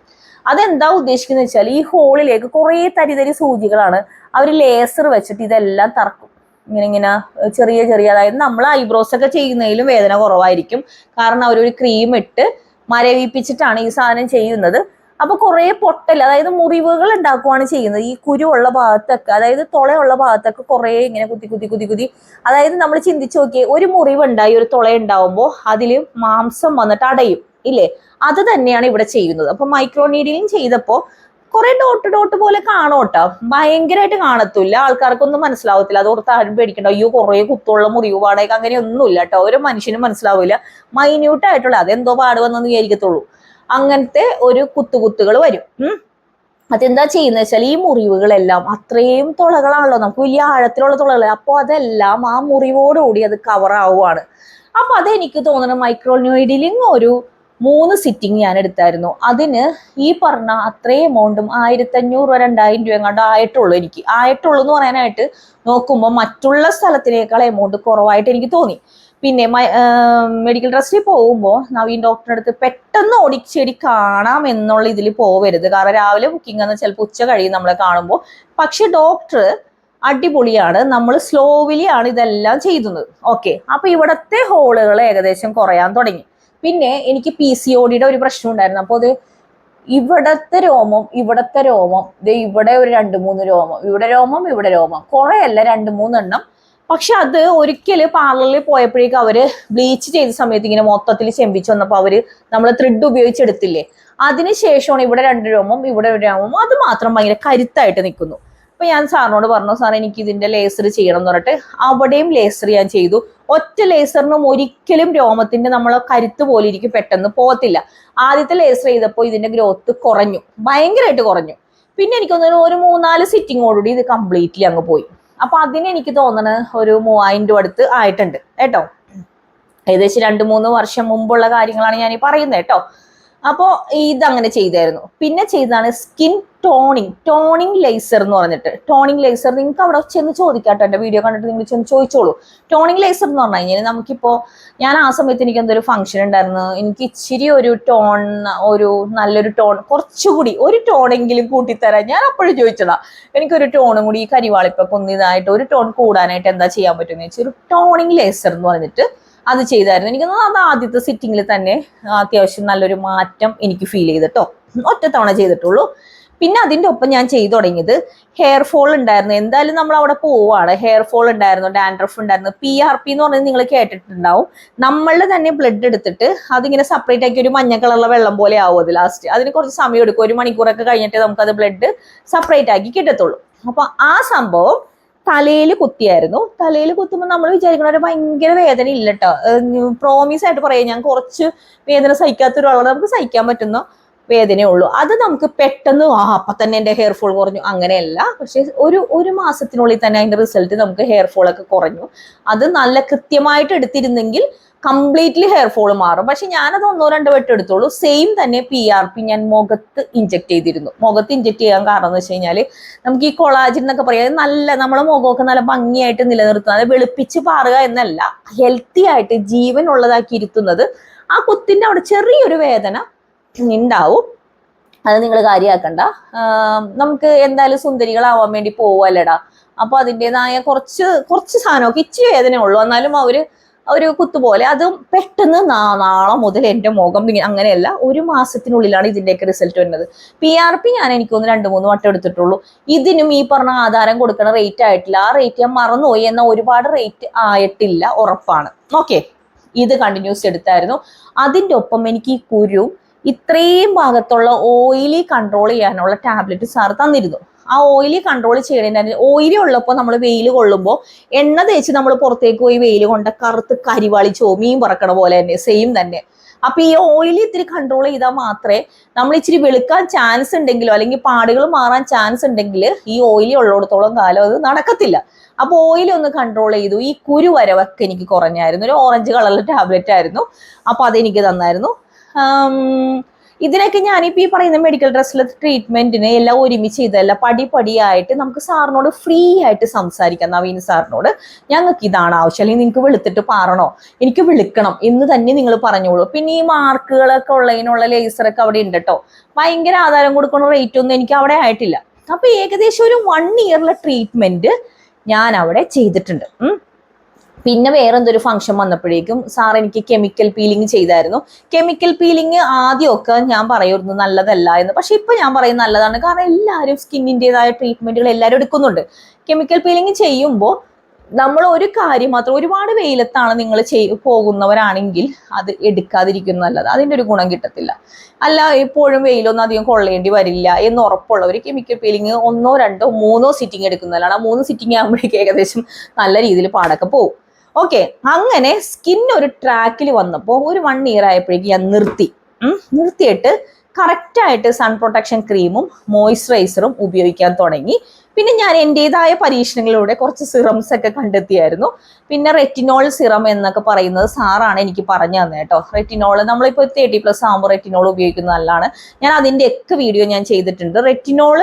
അതെന്താ ഉദ്ദേശിക്കുന്നത് വെച്ചാൽ ഈ ഹോളിലേക്ക് കുറേ തരി തരി സൂചികളാണ് അവർ ലേസർ വെച്ചിട്ട് ഇതെല്ലാം തറക്കും. ഇങ്ങനെ ഇങ്ങനെ ചെറിയ ചെറിയ അതായത് നമ്മൾ ഐബ്രോസ് ഒക്കെ ചെയ്യുന്നതിലും വേദന കുറവായിരിക്കും. കാരണം അവരൊരു ക്രീം ഇട്ട് മരവിപ്പിച്ചിട്ടാണ് ഈ സാധനം ചെയ്യുന്നത്. അപ്പൊ കുറെ പൊട്ടൽ അതായത് മുറിവുകൾ ഉണ്ടാക്കുവാണ് ചെയ്യുന്നത്. ഈ കുരുവുള്ള ഭാഗത്തൊക്കെ അതായത് തുളയുള്ള ഭാഗത്തൊക്കെ കുറെ ഇങ്ങനെ കുത്തി കുത്തി കുത്തി കുത്തി. അതായത് നമ്മൾ ചിന്തിച്ചു നോക്കിയേ ഒരു മുറിവ് ഉണ്ടായി ഒരു തുള ഉണ്ടാവുമ്പോൾ അതിൽ മാംസം വന്നിട്ട് അടയും ഇല്ലേ? അത് തന്നെയാണ് ഇവിടെ ചെയ്യുന്നത്. അപ്പൊ മൈക്രോ നീഡിലിങ് ചെയ്തപ്പോ കുറെ ഡോട്ട് ഡോട്ട് പോലെ കാണോട്ടോ ഭയങ്കരമായിട്ട് കാണത്തില്ല. ആൾക്കാർക്കൊന്നും മനസ്സിലാവത്തില്ല. അത് ഓർത്ത് ആരും പേടിക്കണ്ട. അയ്യോ കുറെ കുത്തുള്ള മുറിവ് പാടേക്ക് അങ്ങനെയൊന്നുമില്ല കേട്ടോ. ഒരു മനുഷ്യനും മനസ്സിലാവില്ല. മൈന്യൂട്ടായിട്ടുള്ള അതെന്തോ പാട് വന്നെന്ന് വിചാരിക്കത്തുള്ളൂ. അങ്ങനത്തെ ഒരു കുത്തുകുത്തുകൾ വരും. അതെന്താ ചെയ്യുന്നത് വെച്ചാൽ ഈ മുറിവുകളെല്ലാം അത്രയും തുളകളാണല്ലോ. നമുക്ക് വലിയ ആഴത്തിലുള്ള തുളകൾ അപ്പോൾ അതെല്ലാം ആ മുറിവോടുകൂടി അത് കവർ ആവുകയാണ് അപ്പൊ അതെനിക്ക് തോന്നുന്നത് മൈക്രോനോയിഡിലിങ് ഒരു മൂന്ന് സിറ്റിംഗ് ഞാൻ എടുത്തായിരുന്നു. അതിന് ഈ പറഞ്ഞ അത്രയും എമൗണ്ടും ആയിരത്തഞ്ഞൂറ് രണ്ടായിരം രൂപ എങ്ങാണ്ട് ആയിട്ടുള്ളൂ എനിക്ക്. ആയിട്ടുള്ളൂ എന്ന് പറയാനായിട്ട് നോക്കുമ്പോൾ മറ്റുള്ള സ്ഥലത്തിനേക്കാൾ എമൗണ്ട് കുറവായിട്ട് എനിക്ക് തോന്നി. പിന്നെ മെഡിക്കൽ ട്രസ്റ്റിൽ പോകുമ്പോൾ നവീൻ ഡോക്ടറിന്റെ അടുത്ത് പെട്ടെന്ന് ഓടിച്ചെടി കാണാം എന്നുള്ള ഇതിൽ പോവരുത്. കാരണം രാവിലെ ബുക്കിംഗ് എന്ന് ചിലപ്പോൾ ഉച്ച കഴിയും നമ്മളെ കാണുമ്പോൾ പക്ഷെ ഡോക്ടർ അടിപൊളിയാണ്. നമ്മൾ സ്ലോവിലി ആണ് ഇതെല്ലാം ചെയ്യുന്നത് ഓക്കെ അപ്പൊ ഇവിടത്തെ ഹോളുകൾ ഏകദേശം കുറയാൻ തുടങ്ങി. പിന്നെ എനിക്ക് പി സി ഒ ഡിയുടെ ഒരു പ്രശ്നം ഉണ്ടായിരുന്നു. അപ്പോൾ അത് ഇവിടത്തെ രോമം ഇവിടത്തെ രോമം ഇത് ഇവിടെ ഒരു രണ്ട് മൂന്ന് രോമം ഇവിടെ രോമം ഇവിടെ രോമം. കുറെയല്ല രണ്ട് മൂന്നെണ്ണം പക്ഷെ അത് ഒരിക്കൽ പാർലറിൽ പോയപ്പോഴേക്കും അവർ ബ്ലീച്ച് ചെയ്ത സമയത്ത് ഇങ്ങനെ മൊത്തത്തിൽ ചെമ്പിച്ച് വന്നപ്പോൾ അവർ നമ്മൾ ത്രെഡ് ഉപയോഗിച്ചെടുത്തില്ലേ? അതിനുശേഷമാണ് ഇവിടെ രണ്ട് രോമം ഇവിടെ ഒരു രോമം അത് മാത്രം ഭയങ്കര കരുത്തായിട്ട് നിൽക്കുന്നു. അപ്പൊ ഞാൻ സാറിനോട് പറഞ്ഞു സാർ എനിക്ക് ഇതിന്റെ ലേസർ ചെയ്യണം എന്ന് പറഞ്ഞിട്ട് അവിടെയും ലേസർ ഞാൻ ചെയ്തു. ഒറ്റ ലേസറിനും ഒരിക്കലും രോമത്തിന്റെ നമ്മൾ കരുത്ത് പോലെ ഇരിക്കും പെട്ടെന്ന് പോകത്തില്ല. ആദ്യത്തെ ലേസർ ചെയ്തപ്പോൾ ഇതിന്റെ ഗ്രോത്ത് കുറഞ്ഞു ഭയങ്കരമായിട്ട് കുറഞ്ഞു. പിന്നെ എനിക്ക് തോന്നുന്നു ഒരു മൂന്നാൽ സിറ്റിങ്ങോടുകൂടി ഇത് കംപ്ലീറ്റ്ലി അങ്ങ് പോയി. അപ്പൊ അതിന് എനിക്ക് തോന്നുന്നത് ഒരു മൂവായിരം രൂപ അടുത്ത് ആയിട്ടുണ്ട് കേട്ടോ? ഏകദേശം രണ്ട് മൂന്ന് വർഷം മുമ്പുള്ള കാര്യങ്ങളാണ് ഞാൻ ഈ പറയുന്നത് കേട്ടോ? അപ്പോൾ ഇതങ്ങനെ ചെയ്തായിരുന്നു. പിന്നെ ചെയ്തതാണ് സ്കിൻ ടോണിങ് ടോണിങ് ലേസർ എന്ന് പറഞ്ഞിട്ട്. ടോണിങ് ലേസർ നിങ്ങൾക്ക് അവിടെ ചെന്ന് ചോദിക്കാട്ടോ എന്റെ വീഡിയോ കണ്ടിട്ട് നിങ്ങൾ ചെന്ന് ചോദിച്ചോളൂ. ടോണിങ് ലേസർ എന്ന് പറഞ്ഞു കഴിഞ്ഞാൽ നമുക്കിപ്പോൾ ഞാൻ ആ സമയത്ത് എനിക്ക് എന്തൊരു ഫംഗ്ഷൻ ഉണ്ടായിരുന്നു. എനിക്ക് ഇച്ചിരി ഒരു ടോൺ ഒരു നല്ലൊരു ടോൺ കുറച്ചുകൂടി ഒരു ടോണെങ്കിലും കൂട്ടിത്തരാൻ ഞാൻ അപ്പോഴും ചോദിച്ചതാ. എനിക്കൊരു ടോണും കൂടി ഈ കരിവാളിപ്പൊക്കെ ഒന്ന് ഒരു ടോൺ കൂടാനായിട്ട് എന്താ ചെയ്യാൻ പറ്റുമെന്ന് വെച്ചാൽ ഒരു ടോണിങ് ലേസർ എന്ന് പറഞ്ഞിട്ട് അത് ചെയ്തായിരുന്നു. എനിക്ക് അത് ആദ്യത്തെ സിറ്റിങ്ങിൽ തന്നെ അത്യാവശ്യം നല്ലൊരു മാറ്റം എനിക്ക് ഫീൽ ചെയ്തിട്ടോ. ഒറ്റ തവണ ചെയ്തിട്ടുള്ളൂ. പിന്നെ അതിന്റെ ഒപ്പം ഞാൻ ചെയ്തു തുടങ്ങിയത് ഹെയർ ഫോൾ ഉണ്ടായിരുന്നു. എന്തായാലും നമ്മൾ അവിടെ പോവാണ്. ഹെയർ ഫോൾ ഉണ്ടായിരുന്നു ഡാൻഡ്രഫ് ഉണ്ടായിരുന്നു. പി ആർ പി എന്ന് പറഞ്ഞത് നിങ്ങൾ കേട്ടിട്ടുണ്ടാവും. നമ്മളുടെ തന്നെ ബ്ലഡ് എടുത്തിട്ട് അതിങ്ങനെ സെപ്പറേറ്റ് ആക്കി ഒരു മഞ്ഞ കളറുള്ള വെള്ളം പോലെ ആവും അത് ലാസ്റ്റ് അതിന് കുറച്ച് സമയം എടുക്കും. ഒരു മണിക്കൂറൊക്കെ കഴിഞ്ഞിട്ട് നമുക്ക് അത് ബ്ലഡ് സെപ്പറേറ്റ് ആക്കി കിട്ടത്തുള്ളൂ. അപ്പൊ ആ സംഭവം തലയിൽ കുത്തിയായിരുന്നു. തലയിൽ കുത്തുമ്പോൾ നമ്മൾ വിചാരിക്കണ ഒരു ഭയങ്കര വേദന ഇല്ല കേട്ടോ പ്രോമിസ് ആയിട്ട് പറയാം. ഞാൻ കുറച്ച് വേദന സഹിക്കാത്ത ഒരാളോട് നമുക്ക് സഹിക്കാൻ പറ്റുന്ന വേദനയേ ഉള്ളൂ. അത് നമുക്ക് പെട്ടെന്ന് ആ അപ്പൊ തന്നെ എന്റെ ഹെയർ ഫോൾ കുറഞ്ഞു. അങ്ങനെയല്ല. പക്ഷെ ഒരു ഒരു മാസത്തിനുള്ളിൽ തന്നെ അതിന്റെ റിസൾട്ട് നമുക്ക് ഹെയർ ഫോൾ ഒക്കെ കുറഞ്ഞു. അത് നല്ല കൃത്യമായിട്ട് എടുത്തിരുന്നെങ്കിൽ കംപ്ലീറ്റ്ലി ഹെയർ ഫോൾ മാറും. പക്ഷെ ഞാനത് ഒന്നോ രണ്ടോ വട്ടം എടുത്തോളൂ സെയിം തന്നെ പി ആർ പി ഞാൻ മുഖത്ത് ഇഞ്ചെക്ട് ചെയ്തിരുന്നു. മുഖത്ത് ഇഞ്ചെക്ട് ചെയ്യാൻ കാരണം എന്ന് വെച്ച് കഴിഞ്ഞാൽ നമുക്ക് ഈ കൊളാജിൻ എന്നൊക്കെ പറയാം. നല്ല നമ്മുടെ മുഖമൊക്കെ നല്ല ഭംഗിയായിട്ട് നിലനിർത്തുന്നത് വെളുപ്പിച്ച് പാറുക എന്നല്ല. ഹെൽത്തി ആയിട്ട് ജീവൻ ഉള്ളതാക്കി ഇരുത്തുന്നത് ആ കുത്തിന്റെ അവിടെ ചെറിയൊരു വേദന ഉണ്ടാവും അത് നിങ്ങൾ കാര്യമാക്കണ്ട നമുക്ക് എന്തായാലും സുന്ദരികളാവാൻ വേണ്ടി പോവല്ലടാ. അപ്പൊ അതിന്റെതായ കുറച്ച് കുറച്ച് സാധനമൊക്കെ ഇച്ചിരി വേദന ഉള്ളൂ എന്നാലും അവർ ഒരു കുത്തുപോലെ. അതും പെട്ടെന്ന് നാളെ മുതൽ എന്റെ മുഖം അങ്ങനെയല്ല ഒരു മാസത്തിനുള്ളിലാണ് ഇതിന്റെയൊക്കെ റിസൾട്ട് വരുന്നത്. പി ആർ പി ഞാൻ എനിക്കൊന്ന് രണ്ട് മൂന്ന് വട്ടം എടുത്തിട്ടുള്ളൂ. ഇതിനും ഈ പറഞ്ഞ ആധാരം കൊടുക്കണ റേറ്റ് ആയിട്ടില്ല. ആ റേറ്റ് ഞാൻ മറന്നുപോയി എന്നാൽ ഒരുപാട് റേറ്റ് ആയിട്ടില്ല ഉറപ്പാണ്. ഓക്കെ ഇത് കണ്ടിന്യൂസ് എടുത്തായിരുന്നു. അതിന്റെ ഒപ്പം എനിക്ക് ഈ കുരു ഇത്രയും ഭാഗത്തുള്ള ഓയിലി കൺട്രോൾ ചെയ്യാനുള്ള ടാബ്ലറ്റ് സാർ തന്നിരുന്നു. ആ ഓയിലി കൺട്രോൾ ചെയ്യണതിന് ഓയിലി ഉള്ളപ്പോൾ നമ്മൾ വെയിൽ കൊള്ളുമ്പോൾ എണ്ണ തേച്ച് നമ്മൾ പുറത്തേക്ക് പോയി വെയിൽ കൊണ്ട കറുത്ത് കരിവാളി ചോമിയും പറക്കണ പോലെ തന്നെ സെയിം തന്നെ. അപ്പൊ ഈ ഓയിലി ഇത്തിരി കൺട്രോൾ ചെയ്താൽ മാത്രമേ നമ്മൾ ഇച്ചിരി വെളുക്കാൻ ചാൻസ് ഉണ്ടെങ്കിലോ അല്ലെങ്കിൽ പാടുകൾ മാറാൻ ചാൻസ് ഉണ്ടെങ്കിൽ ഈ ഓയിലി ഉള്ളിടത്തോളം കാലം അത് നടക്കത്തില്ല. അപ്പൊ ഓയിൽ ഒന്ന് കൺട്രോൾ ചെയ്തു. ഈ കുരു വരവൊക്കെ എനിക്ക് കുറഞ്ഞായിരുന്നു. ഒരു ഓറഞ്ച് കളറിലെ ടാബ്ലറ്റ് ആയിരുന്നു. അപ്പൊ അതെനിക്ക് തന്നായിരുന്നു. ഇതിനൊക്കെ ഞാനിപ്പോ ഈ പറയുന്ന മെഡിക്കൽ ഡ്രസ്സിലെ ട്രീറ്റ്മെന്റിന് എല്ലാം ഒരുമിച്ച് ചെയ്തല്ല പടി പടിയായിട്ട് നമുക്ക് സാറിനോട് ഫ്രീ ആയിട്ട് സംസാരിക്കാം നവീൻ സാറിനോട്. ഞങ്ങൾക്ക് ഇതാണ് ആവശ്യം. അല്ലെങ്കിൽ നിങ്ങൾക്ക് വെളുത്തിട്ട് പാറണോ? എനിക്ക് വിളിക്കണം എന്ന് തന്നെ നിങ്ങൾ പറഞ്ഞോളൂ. പിന്നെ ഈ മാർക്കുകളൊക്കെ ഉള്ളതിനുള്ള ലേസറൊക്കെ അവിടെ ഉണ്ട് കേട്ടോ ഭയങ്കര ആധാരം കൊടുക്കുന്ന റേറ്റ് ഒന്നും എനിക്ക് അവിടെ ആയിട്ടില്ല. അപ്പൊ ഏകദേശം ഒരു വൺ ഇയറിലെ ട്രീറ്റ്മെന്റ് ഞാൻ അവിടെ ചെയ്തിട്ടുണ്ട്. പിന്നെ വേറെ എന്തൊരു ഫംഗ്ഷൻ വന്നപ്പോഴേക്കും സാർ എനിക്ക് കെമിക്കൽ പീലിംഗ് ചെയ്തായിരുന്നു. കെമിക്കൽ പീലിംഗ് ആദ്യമൊക്കെ ഞാൻ പറയുന്നു നല്ലതല്ല എന്ന്. പക്ഷെ ഇപ്പൊ ഞാൻ പറയുന്നത് നല്ലതാണ്. കാരണം എല്ലാവരും സ്കിന്നിന്റെതായ ട്രീറ്റ്മെന്റുകൾ എല്ലാവരും എടുക്കുന്നുണ്ട്. കെമിക്കൽ പീലിംഗ് ചെയ്യുമ്പോൾ നമ്മൾ ഒരു കാര്യം മാത്രം ഒരുപാട് വെയിലത്താണ് നിങ്ങൾ ചെയ് പോകുന്നവരാണെങ്കിൽ അത് എടുക്കാതിരിക്കുന്ന നല്ലത്. അതിന്റെ ഒരു ഗുണം കിട്ടത്തില്ല. അല്ല എപ്പോഴും വെയിലൊന്നും അധികം കൊള്ളേണ്ടി വരില്ല എന്ന് ഉറപ്പുള്ളവർ കെമിക്കൽ പീലിംഗ് ഒന്നോ രണ്ടോ മൂന്നോ സിറ്റിംഗ് എടുക്കുന്നതാണ്. ആ മൂന്ന് സിറ്റിംഗ് ആകുമ്പോഴേക്കും ഏകദേശം നല്ല രീതിയിൽ പാടൊക്കെ പോകും ഓക്കെ അങ്ങനെ സ്കിൻ ഒരു ട്രാക്കിൽ വന്നപ്പോൾ ഒരു വൺ ഇയർ ആയപ്പോഴേക്കും ഞാൻ നിർത്തി. നിർത്തിയിട്ട് കറക്റ്റായിട്ട് സൺ പ്രൊട്ടക്ഷൻ ക്രീമും മോയ്സ്ചറൈസറും ഉപയോഗിക്കാൻ തുടങ്ങി. പിന്നെ ഞാൻ എന്റെതായ പരീക്ഷണങ്ങളിലൂടെ കുറച്ച് സിറംസ് ഒക്കെ കണ്ടെത്തിയായിരുന്നു. പിന്നെ റെറ്റിനോൾ സിറം എന്നൊക്കെ പറയുന്നത് സാറാണ് എനിക്ക് പറഞ്ഞു തന്നെ കേട്ടോ. റെറ്റിനോൾ നമ്മളിപ്പോൾ തേർട്ടി പ്ലസ് ആകുമ്പോൾ റെറ്റിനോൾ ഉപയോഗിക്കുന്നത് നല്ലതാണ്. ഞാൻ അതിന്റെ ഒക്കെ വീഡിയോ ഞാൻ ചെയ്തിട്ടുണ്ട്. റെറ്റിനോൾ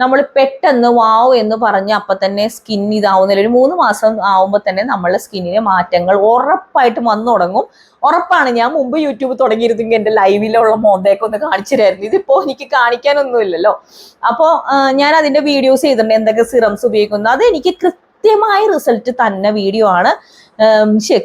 നമ്മൾ പെട്ടെന്ന് വാവ് എന്ന് പറഞ്ഞ് അപ്പൊ തന്നെ സ്കിൻ ഇതാവുന്നില്ല ഒരു മൂന്ന് മാസം ആവുമ്പോൾ തന്നെ നമ്മളെ സ്കിന്നിന് മാറ്റങ്ങൾ ഉറപ്പായിട്ട് വന്നു തുടങ്ങും. ഉറപ്പാണ് ഞാൻ മുമ്പ് യൂട്യൂബ് തുടങ്ങിയിരുന്നെങ്കിൽ എന്റെ ലൈവിലുള്ള മോന്തയൊക്കെ ഒന്ന് കാണിച്ചിരായിരുന്നു ഇതിപ്പോ എനിക്ക് കാണിക്കാനൊന്നുമില്ലല്ലോ. അപ്പോൾ ഞാൻ അതിന്റെ വീഡിയോസ് ചെയ്തിട്ടുണ്ട്. എന്തൊക്കെ സിറംസ് ഉപയോഗിക്കുന്നു. അത് എനിക്ക് കൃത്യമായ റിസൾട്ട് തന്നെ വീഡിയോ ആണ്.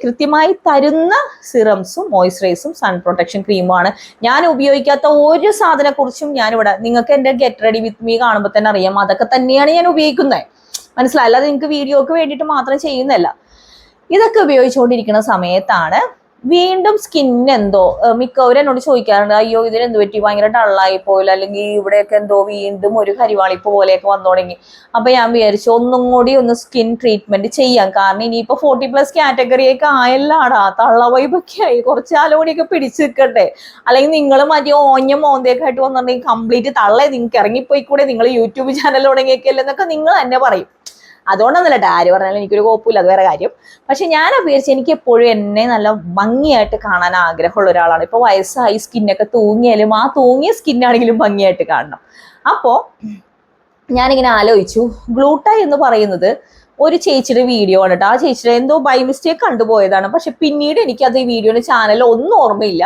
കൃത്യമായി തരുന്ന സിറംസും മോയ്സ്ചറൈസും സൺ പ്രൊട്ടക്ഷൻ ക്രീമുമാണ്. ഞാൻ ഉപയോഗിക്കാത്ത ഒരു സാധനത്തെക്കുറിച്ചും ഞാനിവിടെ നിങ്ങൾക്ക് എന്റെ ഗെറ്റ് റെഡി വിത്ത് മീ കാണുമ്പോൾ തന്നെ അറിയാം. അതൊക്കെ തന്നെയാണ് ഞാൻ ഉപയോഗിക്കുന്നത് മനസ്സിലായി? അല്ലാതെ നിങ്ങൾക്ക് വീഡിയോക്ക് വേണ്ടിയിട്ട് മാത്രം ചെയ്യുന്നതല്ല. ഇതൊക്കെ ഉപയോഗിച്ചുകൊണ്ടിരിക്കുന്ന സമയത്താണ് വീണ്ടും സ്കിൻ എന്തോ മിക്കവരും എന്നോട് ചോദിക്കാറുണ്ട് അയ്യോ ഇതിന് എന്ത് പറ്റി? ഭയങ്കര ഡള്ളായി പോയില്ല? അല്ലെങ്കിൽ ഇവിടെയൊക്കെ എന്തോ വീണ്ടും ഒരു കരിവാളിപ്പ് പോലെയൊക്കെ വന്നു തുടങ്ങി. അപ്പൊ ഞാൻ വിചാരിച്ചു ഒന്നും കൂടി ഒന്ന് സ്കിൻ ട്രീറ്റ്മെന്റ് ചെയ്യാം. കാരണം ഇനിയിപ്പോ ഫോർട്ടി പ്ലസ് കാറ്റഗറിയൊക്കെ ആയല്ലാടാ തള്ള വൈബൊക്കെ ആയി. കുറച്ച് ആലോണിയൊക്കെ പിടിച്ചു നിൽക്കട്ടെ അല്ലെങ്കിൽ നിങ്ങൾ മറ്റേ ഓഞ്ഞ മോന്തയൊക്കെ ആയിട്ട് വന്നിട്ടുണ്ടെങ്കിൽ കംപ്ലീറ്റ് തള്ളേ നിങ്ങൾക്ക് ഇറങ്ങിപ്പോയി കൂടെ നിങ്ങൾ യൂട്യൂബ് ചാനൽ തുടങ്ങിയൊക്കെ അല്ലെന്നൊക്കെ നിങ്ങൾ തന്നെ പറയും. അതുകൊണ്ടൊന്നുമല്ല ആര് പറഞ്ഞാലും എനിക്കൊരു കുഴപ്പമില്ല അത് വേറെ കാര്യം. പക്ഷെ ഞാൻ അപേക്ഷിച്ച് എനിക്ക് എപ്പോഴും എന്നെ നല്ല ഭംഗിയായിട്ട് കാണാൻ ആഗ്രഹമുള്ള ഒരാളാണ്. ഇപ്പൊ വയസ്സായി സ്കിന്നൊക്കെ തൂങ്ങിയാലും ആ തൂങ്ങിയ സ്കിന്നാണെങ്കിലും ഭംഗിയായിട്ട് കാണണം. അപ്പോൾ ഞാനിങ്ങനെ ആലോചിച്ചു. ഗ്ലൂട്ടൈ എന്ന് പറയുന്നത് ഒരു ചേച്ചിയുടെ വീഡിയോ ആണ് കേട്ടോ ആ ചേച്ചിയുടെ എന്തോ ബൈ മിസ്റ്റേക്ക് കണ്ടുപോയതാണ്. പക്ഷെ പിന്നീട് എനിക്ക് അത് ഈ വീഡിയോയുടെ ചാനലിൽ ഒന്നും ഓർമ്മയില്ല.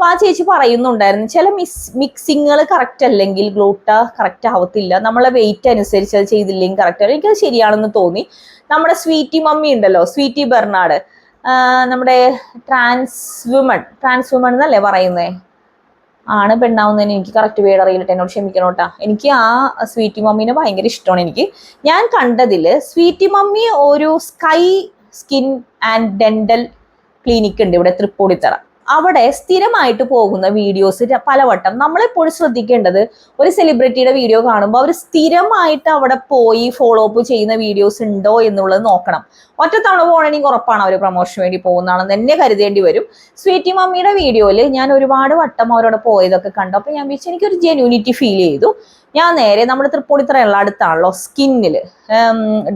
അപ്പൊ ആ ചേച്ചി പറയുന്നുണ്ടായിരുന്നു ചില മിസ് മിക്സിങ്ങൾ കറക്റ്റ് അല്ലെങ്കിൽ ഗ്ലൂട്ട കറക്റ്റ് ആവത്തില്ല. നമ്മളെ വെയിറ്റ് അനുസരിച്ച് അത് ചെയ്തില്ലെങ്കിൽ കറക്റ്റ് ആവും എനിക്കത് ശരിയാണെന്ന് തോന്നി. നമ്മുടെ സ്വീറ്റി മമ്മി ഉണ്ടല്ലോ സ്വീറ്റി ബെർണാഡ് നമ്മുടെ ട്രാൻസ് വുമൺ ട്രാൻസ് വുമൺ എന്നല്ലേ പറയുന്നേ? ആണ് പെണ്ണാവുന്നതിന് എനിക്ക് കറക്റ്റ് വേട് അറിയില്ല എന്നോട് ക്ഷമിക്കണം കേട്ടാ. എനിക്ക് ആ സ്വീറ്റി മമ്മീനെ ഭയങ്കര ഇഷ്ടമാണ് എനിക്ക്. ഞാൻ കണ്ടതിൽ സ്വീറ്റി മമ്മി ഒരു Sky Skin and Dental Clinic ഉണ്ട് ഇവിടെ തൃപ്പൂണിത്തറ. അവിടെ സ്ഥിരമായിട്ട് പോകുന്ന വീഡിയോസ് പലവട്ടം നമ്മളെപ്പോഴും ശ്രദ്ധിക്കേണ്ടത് ഒരു സെലിബ്രിറ്റിയുടെ വീഡിയോ കാണുമ്പോൾ അവർ സ്ഥിരമായിട്ട് അവിടെ പോയി ഫോളോ അപ്പ് ചെയ്യുന്ന വീഡിയോസ് ഉണ്ടോ എന്നുള്ളത് നോക്കണം. ഒറ്റത്തവണ പോകണമെങ്കിൽ ഉറപ്പാണ് അവർ പ്രൊമോഷന് വേണ്ടി പോകുന്നതാണെന്ന് തന്നെ കരുതേണ്ടി വരും. സ്വീറ്റി മമ്മിയുടെ വീഡിയോയിൽ ഞാൻ ഒരുപാട് വട്ടം അവരോട് പോയതൊക്കെ കണ്ടു. അപ്പോൾ ഞാൻ വിചാരിച്ചു എനിക്കൊരു ജെന്യൂനിറ്റി ഫീൽ ചെയ്തു. ഞാൻ നേരെ നമ്മുടെ തൃപ്പൂണിത്തറയുള്ള അടുത്താണല്ലോ സ്കിന്നിൽ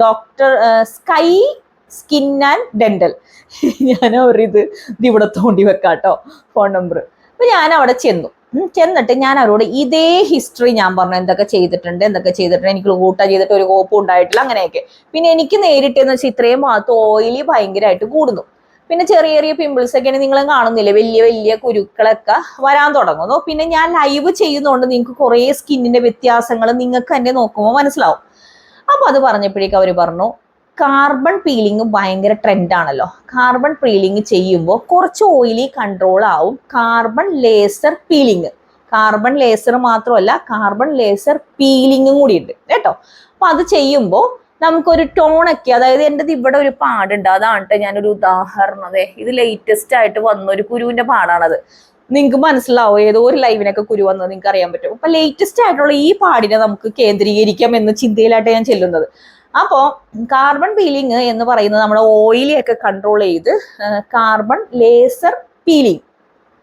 doctor Sky Skin and Dental. ഞാൻ അവരിത് ഇത് ഇവിടെ തോണ്ടി വെക്കാട്ടോ. ഫോൺ നമ്പർ അപ്പൊ ഞാൻ അവിടെ ചെന്നു ചെന്നിട്ട് ഞാൻ അവരോട് ഇതേ ഹിസ്റ്ററി ഞാൻ പറഞ്ഞു എന്തൊക്കെ ചെയ്തിട്ടുണ്ട് എന്തൊക്കെ ചെയ്തിട്ടുണ്ട് എനിക്ക് കൂട്ടാൻ ചെയ്തിട്ട് ഒരു കോപ്പും ഉണ്ടായിട്ടില്ല അങ്ങനെയൊക്കെ. പിന്നെ എനിക്ക് നേരിട്ട് എന്ന് വെച്ചാൽ ഇത്രയും ഭാഗത്ത് ഓയിലി ഭയങ്കരമായിട്ട് കൂടുന്നു. പിന്നെ ചെറിയ ചെറിയ പിമ്പിൾസ് ഒക്കെ നിങ്ങൾ കാണുന്നില്ല? വലിയ വലിയ കുരുക്കളൊക്കെ വരാൻ തുടങ്ങുന്നു. പിന്നെ ഞാൻ ലൈവ് ചെയ്യുന്നതുകൊണ്ട് നിങ്ങൾക്ക് കുറേ സ്കിന്നിന്റെ വ്യത്യാസങ്ങൾ നിങ്ങൾക്ക് തന്നെ നോക്കുമ്പോൾ മനസ്സിലാവും. അപ്പൊ അത് പറഞ്ഞപ്പോഴേക്കും അവർ പറഞ്ഞു കാർബൺ പീലിംഗ് ഭയങ്കര ട്രെൻഡാണല്ലോ കാർബൺ പീലിംഗ് ചെയ്യുമ്പോൾ കുറച്ച് ഓയിലി കൺട്രോൾ ആവും. Carbon laser peeling carbon laser മാത്രമല്ല കാർബൺ ലേസർ പീലിംഗും കൂടി ഉണ്ട് കേട്ടോ? അപ്പൊ അത് ചെയ്യുമ്പോൾ നമുക്കൊരു ടോണൊക്കെ അതായത് എന്റെ ഇവിടെ ഒരു പാടുണ്ട്. അതാണ് ഞാനൊരു ഉദാഹരണം. അതെ ഇത് ലേറ്റസ്റ്റ് ആയിട്ട് വന്ന ഒരു കുരുവിന്റെ പാടാണത്. നിങ്ങൾക്ക് മനസ്സിലാവും? ഏതോ ഒരു ലൈവിനൊക്കെ കുരു വന്നത് നിങ്ങൾക്ക് അറിയാൻ പറ്റും. അപ്പൊ ലേറ്റസ്റ്റ് ആയിട്ടുള്ള ഈ പാടിനെ നമുക്ക് കേന്ദ്രീകരിക്കാം എന്ന ചിന്തയിലായിട്ട് ഞാൻ ചെല്ലുന്നത്. അപ്പോൾ കാർബൺ പീലിംഗ് എന്ന് പറയുന്നത് നമ്മുടെ ഓയിലിയൊക്കെ കൺട്രോൾ ചെയ്ത് carbon laser peeling